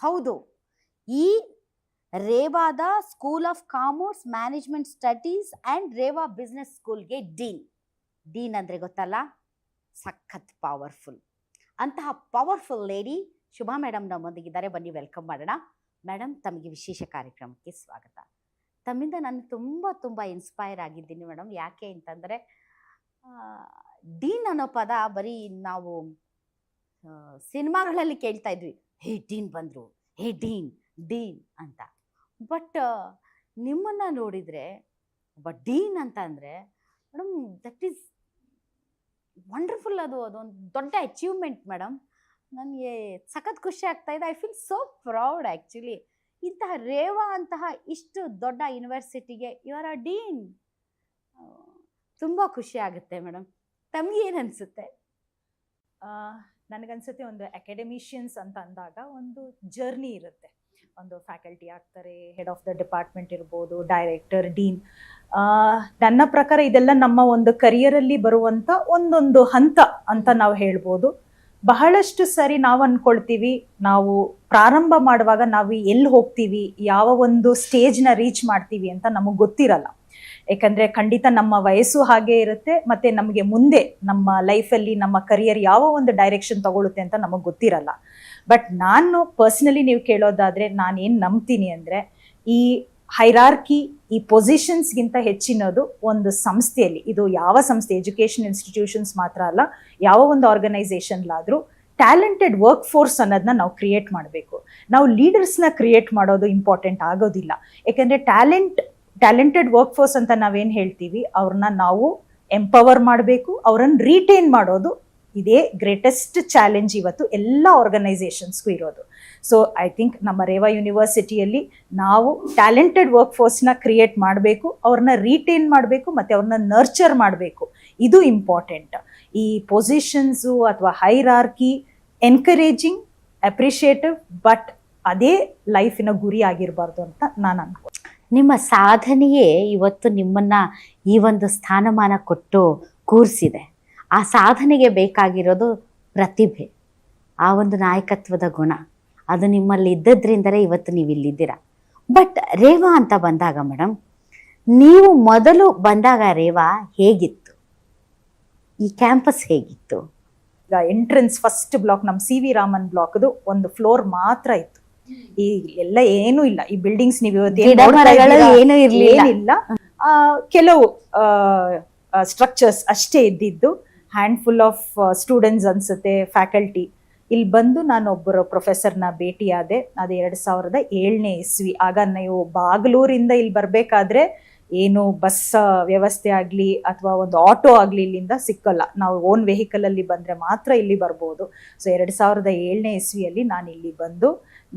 ಹೌದು. ಈ ರೇವಾದ school of commerce management studies and Reva business ಸ್ಕೂಲ್ಗೆ ಡೀನ್ ಡೀನ್ ಅಂದರೆ ಗೊತ್ತಲ್ಲ? ಸಖತ್ ಪವರ್ಫುಲ್ ಅಂತಹ ಪವರ್ಫುಲ್ ಲೇಡಿ ಶುಭಾ ಮೇಡಮ್ ನಮ್ಮೊಂದಿಗಿದ್ದಾರೆ ಬನ್ನಿ ವೆಲ್ಕಮ್ ಮಾಡೋಣ. ಮೇಡಮ್ ತಮಗೆ ವಿಶೇಷ ಕಾರ್ಯಕ್ರಮಕ್ಕೆ ಸ್ವಾಗತ. ತಮ್ಮಿಂದ ನಾನು ತುಂಬ ತುಂಬ ಇನ್ಸ್ಪೈರ್ ಆಗಿದ್ದೀನಿ ಮೇಡಮ್ ಯಾಕೆ ಅಂತಂದರೆ ಡೀನ್ ಅನ್ನೋ ಪದ ಬರೀ ನಾವು ಸಿನಿಮಾಗಳಲ್ಲಿ ಕೇಳ್ತಾ ಇದ್ವಿ. ಹೇ ಡೀನ್ ಬಂದರು ಹೇ ಡೀನ್ ಅಂತ. ಬಟ್ ನಿಮ್ಮನ್ನು ನೋಡಿದರೆ ಒಬ್ಬ ಡೀನ್ ಅಂತ ಅಂದರೆ ಮೇಡಮ್ ದಟ್ ಈಸ್ ವಂಡರ್ಫುಲ್ ಅದು ಅದೊಂದು ದೊಡ್ಡ ಅಚೀವ್ಮೆಂಟ್ ಮೇಡಮ್ ನನಗೆ ಸಖತ್ ಖುಷಿ ಆಗ್ತಾ ಇದೆ. I feel so proud actually ಇಂತಹ ರೇವಾ ಅಂತಹ ಇಷ್ಟು ದೊಡ್ಡ ಯೂನಿವರ್ಸಿಟಿಗೆ ಅ ಡೀನ್. ತುಂಬ ಖುಷಿ ಆಗುತ್ತೆ ಮೇಡಮ್ ತಮಗೇನು ಅನಿಸುತ್ತೆ? ಆ, ನನಗನ್ಸುತ್ತೆ ಒಂದು ಅಕಾಡೆಮಿಷಿಯನ್ಸ್ ಅಂತ ಅಂದಾಗ ಒಂದು ಜರ್ನಿ ಇರುತ್ತೆ. ಒಂದು ಫ್ಯಾಕಲ್ಟಿ ಆಗ್ತಾರೆ ಹೆಡ್ ಆಫ್ ದ ಡಿಪಾರ್ಟ್ಮೆಂಟ್ ಇರ್ಬೋದು ಡೈರೆಕ್ಟರ್ ಡೀನ್ ನನ್ನ ಪ್ರಕಾರ ಇದೆಲ್ಲ ನಮ್ಮ ಒಂದು ಕರಿಯರಲ್ಲಿ ಬರುವಂಥ ಒಂದೊಂದು ಹಂತ ಅಂತ ನಾವು ಹೇಳ್ಬೋದು. ಬಹಳಷ್ಟು ಸರಿ ನಾವು ಅನ್ಕೊಳ್ತೀವಿ, ನಾವು ಪ್ರಾರಂಭ ಮಾಡುವಾಗ ನಾವು ಎಲ್ಲಿ ಹೋಗ್ತೀವಿ, ಯಾವ ಒಂದು ಸ್ಟೇಜ್ನ ರೀಚ್ ಮಾಡ್ತೀವಿ ಅಂತ ನಮಗೆ ಗೊತ್ತಿರಲ್ಲ. ಯಾಕಂದ್ರೆ ಖಂಡಿತ ನಮ್ಮ ವಯಸ್ಸು ಹಾಗೆ ಇರುತ್ತೆ, ಮತ್ತು ನಮಗೆ ಮುಂದೆ ನಮ್ಮ ಲೈಫಲ್ಲಿ ನಮ್ಮ ಕರಿಯರ್ ಯಾವ ಒಂದು ಡೈರೆಕ್ಷನ್ ತಗೊಳುತ್ತೆ ಅಂತ ನಮಗೆ ಗೊತ್ತಿರಲ್ಲ. ಬಟ್ ನಾನು ಪರ್ಸ್ನಲಿ ನೀವು ಕೇಳೋದಾದರೆ ನಾನು ಏನು ನಂಬ್ತೀನಿ ಅಂದರೆ, ಈ ಹೈರಾರ್ಕಿ ಈ ಪೊಸಿಷನ್ಸ್ಗಿಂತ ಹೆಚ್ಚಿನದು ಒಂದು ಸಂಸ್ಥೆಯಲ್ಲಿ, ಇದು ಯಾವ ಸಂಸ್ಥೆ ಎಜುಕೇಷನ್ ಇನ್ಸ್ಟಿಟ್ಯೂಷನ್ಸ್ ಮಾತ್ರ ಅಲ್ಲ, ಯಾವ ಒಂದು ಆರ್ಗನೈಸೇಷನ್ಲಾದರೂ ಟ್ಯಾಲೆಂಟೆಡ್ ವರ್ಕ್ ಫೋರ್ಸ್ ಅನ್ನೋದನ್ನ ನಾವು ಕ್ರಿಯೇಟ್ ಮಾಡಬೇಕು. ನಾವು ಲೀಡರ್ಸ್ನ ಕ್ರಿಯೇಟ್ ಮಾಡೋದು ಇಂಪಾರ್ಟೆಂಟ್ ಆಗೋದಿಲ್ಲ. ಯಾಕೆಂದರೆ ಟ್ಯಾಲೆಂಟ್ ಟ್ಯಾಲೆಂಟೆಡ್ ವರ್ಕ್ ಫೋರ್ಸ್ ಅಂತ ನಾವೇನು ಹೇಳ್ತೀವಿ, ಅವ್ರನ್ನ ನಾವು ಎಂಪವರ್ ಮಾಡಬೇಕು, ಅವರನ್ನು ರೀಟೈನ್ ಮಾಡೋದು ಇದೇ ಗ್ರೇಟೆಸ್ಟ್ ಚಾಲೆಂಜ್ ಇವತ್ತು ಎಲ್ಲ ಆರ್ಗನೈಸೇಷನ್ಸ್ಗೂ ಇರೋದು. ಸೊ ಐ ಥಿಂಕ್ ನಮ್ಮ ರೇವಾ ಯೂನಿವರ್ಸಿಟಿಯಲ್ಲಿ ನಾವು ಟ್ಯಾಲೆಂಟೆಡ್ ವರ್ಕ್ ಫೋರ್ಸ್ನ ಕ್ರಿಯೇಟ್ ಮಾಡಬೇಕು, ಅವ್ರನ್ನ ರೀಟೈನ್ ಮಾಡಬೇಕು, ಮತ್ತು ಅವ್ರನ್ನ ನರ್ಚರ್ ಮಾಡಬೇಕು. ಇದು ಇಂಪಾರ್ಟೆಂಟ್ ಈ ಪೊಸಿಷನ್ಸು ಅಥವಾ ಹೈರಾರ್ಕಿ ಎನ್ಕರೇಜಿಂಗ್ ಅಪ್ರಿಷಿಯೇಟಿವ್ ಬಟ್ ಅದೇ ಲೈಫಿನ ಗುರಿ ಆಗಿರಬಾರ್ದು ಅಂತ ನಾನು ಅನ್ಕೊ ನಿಮ್ಮ ಸಾಧನೆಯೇ ಇವತ್ತು ನಿಮ್ಮನ್ನ ಈ ಒಂದು ಸ್ಥಾನಮಾನ ಕೊಟ್ಟು ಕೂರಿಸಿದೆ. ಆ ಸಾಧನೆಗೆ ಬೇಕಾಗಿರೋದು ಪ್ರತಿಭೆ, ಆ ಒಂದು ನಾಯಕತ್ವದ ಗುಣ. ಅದು ನಿಮ್ಮಲ್ಲಿ ಇದ್ದದ್ರಿಂದಲೇ ಇವತ್ತು ನೀವು ಇಲ್ಲಿದ್ದೀರಾ. ಬಟ್ ರೇವಾ ಅಂತ ಬಂದಾಗ ಮೇಡಮ್ ನೀವು ಮೊದಲು ಬಂದಾಗ ರೇವಾ ಹೇಗಿತ್ತು? ಈ ಕ್ಯಾಂಪಸ್ ಹೇಗಿತ್ತು? ಎಂಟ್ರೆನ್ಸ್ ಫಸ್ಟ್ ಬ್ಲಾಕ್ ನಮ್ಮ ಸಿ ವಿ ರಾಮನ್ ಬ್ಲಾಕ್ದು ಒಂದು ಫ್ಲೋರ್ ಮಾತ್ರ ಇತ್ತು. ಈ ಎಲ್ಲ ಏನು ಇಲ್ಲ. ಈ ಬಿಲ್ಡಿಂಗ್ಸ್ ನೀವು ಇವತ್ತು ಏನು ಇರ್ಲಿಲ್ಲ. ಕೆಲವು ಸ್ಟ್ರಕ್ಚರ್ಸ್ ಅಷ್ಟೇ ಇದ್ದಿದ್ದು. ಹ್ಯಾಂಡ್ಫುಲ್ ಆಫ್ ಸ್ಟೂಡೆಂಟ್ಸ್ ಅನ್ಸುತ್ತೆ ಫ್ಯಾಕಲ್ಟಿ ಇಲ್ಲಿ ಬಂದು ನಾನು ಒಬ್ಬರು ಪ್ರೊಫೆಸರ್ನ ಭೇಟಿಯಾದೆ. ಅದು ಎರಡು ಸಾವಿರದ ಏಳನೇ ಇಸ್ವಿ. ಆಗ ನೀವು ಬಾಗಲೂರಿಂದ ಇಲ್ಲಿ ಬರಬೇಕಾದ್ರೆ ಏನು ಬಸ್ ವ್ಯವಸ್ಥೆ ಆಗಲಿ ಅಥವಾ ಒಂದು ಆಟೋ ಆಗಲಿ ಇಲ್ಲಿಂದ ಸಿಕ್ಕಲ್ಲ. ನಾವು ಓನ್ ವೆಹಿಕಲಲ್ಲಿ ಬಂದರೆ ಮಾತ್ರ ಇಲ್ಲಿ ಬರ್ಬೋದು. ಸೊ ಎರಡು ಸಾವಿರದ ಏಳನೇ ಇಸ್ವಿಯಲ್ಲಿ ನಾನು ಇಲ್ಲಿ ಬಂದು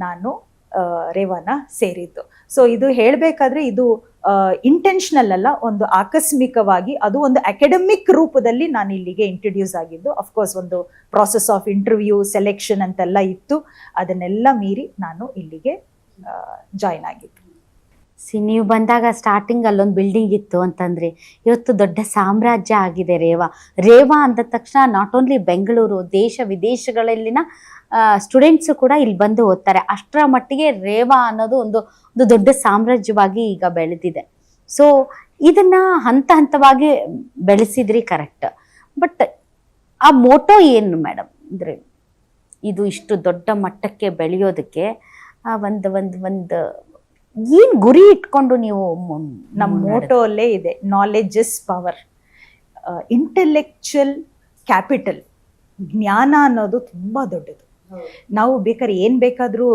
ನಾನು ರೇವನ ಸೇರಿದ್ದು. ಸೊ ಇದು ಹೇಳಬೇಕಾದ್ರೆ ಇದು ಇಂಟೆನ್ಷನಲ್ ಅಲ್ಲ, ಒಂದು ಆಕಸ್ಮಿಕವಾಗಿ ಅದು ಒಂದು ಅಕಾಡೆಮಿಕ್ ರೂಪದಲ್ಲಿ ನಾನು ಇಲ್ಲಿಗೆ ಇಂಟ್ರಡ್ಯೂಸ್ ಆಗಿದ್ದು ಅಫ್ಕೋರ್ಸ್ ಒಂದು ಪ್ರಾಸೆಸ್ ಆಫ್ ಇಂಟರ್ವ್ಯೂ ಸೆಲೆಕ್ಷನ್ ಅಂತೆಲ್ಲ ಇತ್ತು. ಅದನ್ನೆಲ್ಲ ಮೀರಿ ನಾನು ಇಲ್ಲಿಗೆ ಜಾಯ್ನ್ ಆಗಿದ್ದು. ಸಿ, ನೀವು ಬಂದಾಗ ಸ್ಟಾರ್ಟಿಂಗ್ ಅಲ್ಲೊಂದು ಬಿಲ್ಡಿಂಗ್ ಇತ್ತು ಅಂತಂದ್ರೆ ಇವತ್ತು ದೊಡ್ಡ ಸಾಮ್ರಾಜ್ಯ ಆಗಿದೆ ರೇವಾ. ರೇವಾ ಅಂದ ತಕ್ಷಣ ನಾಟ್ ಓನ್ಲಿ ಬೆಂಗಳೂರು, ದೇಶ ವಿದೇಶಗಳಲ್ಲಿನ ಸ್ಟೂಡೆಂಟ್ಸು ಕೂಡ ಇಲ್ಲಿ ಬಂದು ಓದ್ತಾರೆ. ಅಷ್ಟರ ಮಟ್ಟಿಗೆ ರೇವಾ ಅನ್ನೋದು ಒಂದು ಒಂದು ದೊಡ್ಡ ಸಾಮ್ರಾಜ್ಯವಾಗಿ ಈಗ ಬೆಳೆದಿದೆ. ಸೊ ಇದನ್ನ ಹಂತ ಹಂತವಾಗಿ ಬೆಳೆಸಿದ್ರಿ ಕರೆಕ್ಟ್ ಬಟ್ ಆ ಮೋಟೋ ಏನು ಮೇಡಮ್ ಅಂದ್ರೆ ಇದು ಇಷ್ಟು ದೊಡ್ಡ ಮಟ್ಟಕ್ಕೆ ಬೆಳೆಯೋದಕ್ಕೆ ಒಂದು ಒಂದು ಒಂದು ಏನ್ ಗುರಿ ಇಟ್ಕೊಂಡು ನೀವು ನಮ್ಮ ಮೋಟೋ ಅಲ್ಲೇ ಇದೆ knowledge is power intellectual capital ಜ್ಞಾನ ಅನ್ನೋದು ತುಂಬಾ ದೊಡ್ಡದು. ನಾವು ಬೇಕಾದ್ರೆ ಏನ್ ಬೇಕಾದ್ರೂ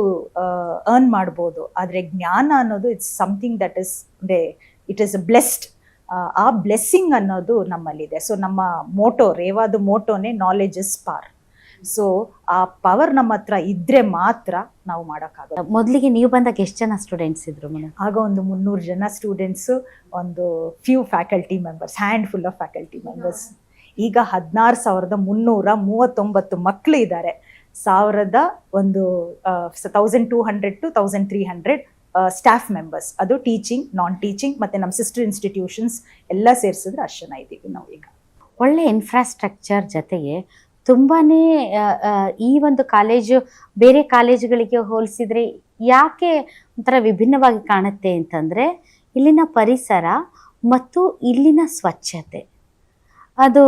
ಅರ್ನ್ ಮಾಡ್ಬೋದು ಆದ್ರೆ ಜ್ಞಾನ ಅನ್ನೋದು ಇಟ್ಸ್ ಸಮಥಿಂಗ್ ದಟ್ ಇಸ್ ಅಂದ್ರೆ ಇಟ್ ಇಸ್ ಬ್ಲೆಸ್ಡ್ ಆ ಬ್ಲೆಸ್ಸಿಂಗ್ ಅನ್ನೋದು ನಮ್ಮಲ್ಲಿದೆ. ಸೊ ನಮ್ಮ ಮೋಟೋ ರೇವಾದ ಮೋಟೋನೇ ನಾಲೆಜ್ ಇಸ್ ಪಾರ್ ಸೊ ಆ ಪವರ್ ನಮ್ಮ ಹತ್ರ ಇದ್ರೆ ಮಾತ್ರ ನಾವು ಮಾಡೋಕ್ಕಾಗಲ್ಲ. ಮೊದಲಿಗೆ ನೀವು ಬಂದಾಗ ಎಷ್ಟು ಜನ ಸ್ಟೂಡೆಂಟ್ಸ್ ಇದ್ರು ಮೇಡಮ್ ಆಗ ಒಂದು ಮುನ್ನೂರು ಜನ ಸ್ಟೂಡೆಂಟ್ಸು ಒಂದು few faculty members handful of faculty members ಈಗ ಹದಿನಾರು ಸಾವಿರದ ಮುನ್ನೂರ ಮೂವತ್ತೊಂಬತ್ತು ಮಕ್ಕಳು ಇದ್ದಾರೆ. ಸಾವಿರದ ಒಂದು thousand two hundred two thousand three hundred staff members ಅದು ಟೀಚಿಂಗ್ ನಾನ್ ಟೀಚಿಂಗ್ ಮತ್ತು ನಮ್ಮ ಸಿಸ್ಟರ್ ಇನ್ಸ್ಟಿಟ್ಯೂಷನ್ಸ್ ಎಲ್ಲ ಸೇರಿಸಿದ್ರೆ ಅಷ್ಟು ಜನ ಇದ್ದೀವಿ ನಾವು ಈಗ ಒಳ್ಳೆ ಇನ್ಫ್ರಾಸ್ಟ್ರಕ್ಚರ್ ಜೊತೆಗೆ ತುಂಬಾ ಈ ಒಂದು ಕಾಲೇಜು ಬೇರೆ ಕಾಲೇಜುಗಳಿಗೆ ಹೋಲಿಸಿದ್ರೆ ಯಾಕೆ ಒಂಥರ ವಿಭಿನ್ನವಾಗಿ ಕಾಣುತ್ತೆ ಅಂತಂದರೆ ಇಲ್ಲಿನ ಪರಿಸರ ಮತ್ತು ಇಲ್ಲಿನ ಸ್ವಚ್ಛತೆ. ಅದು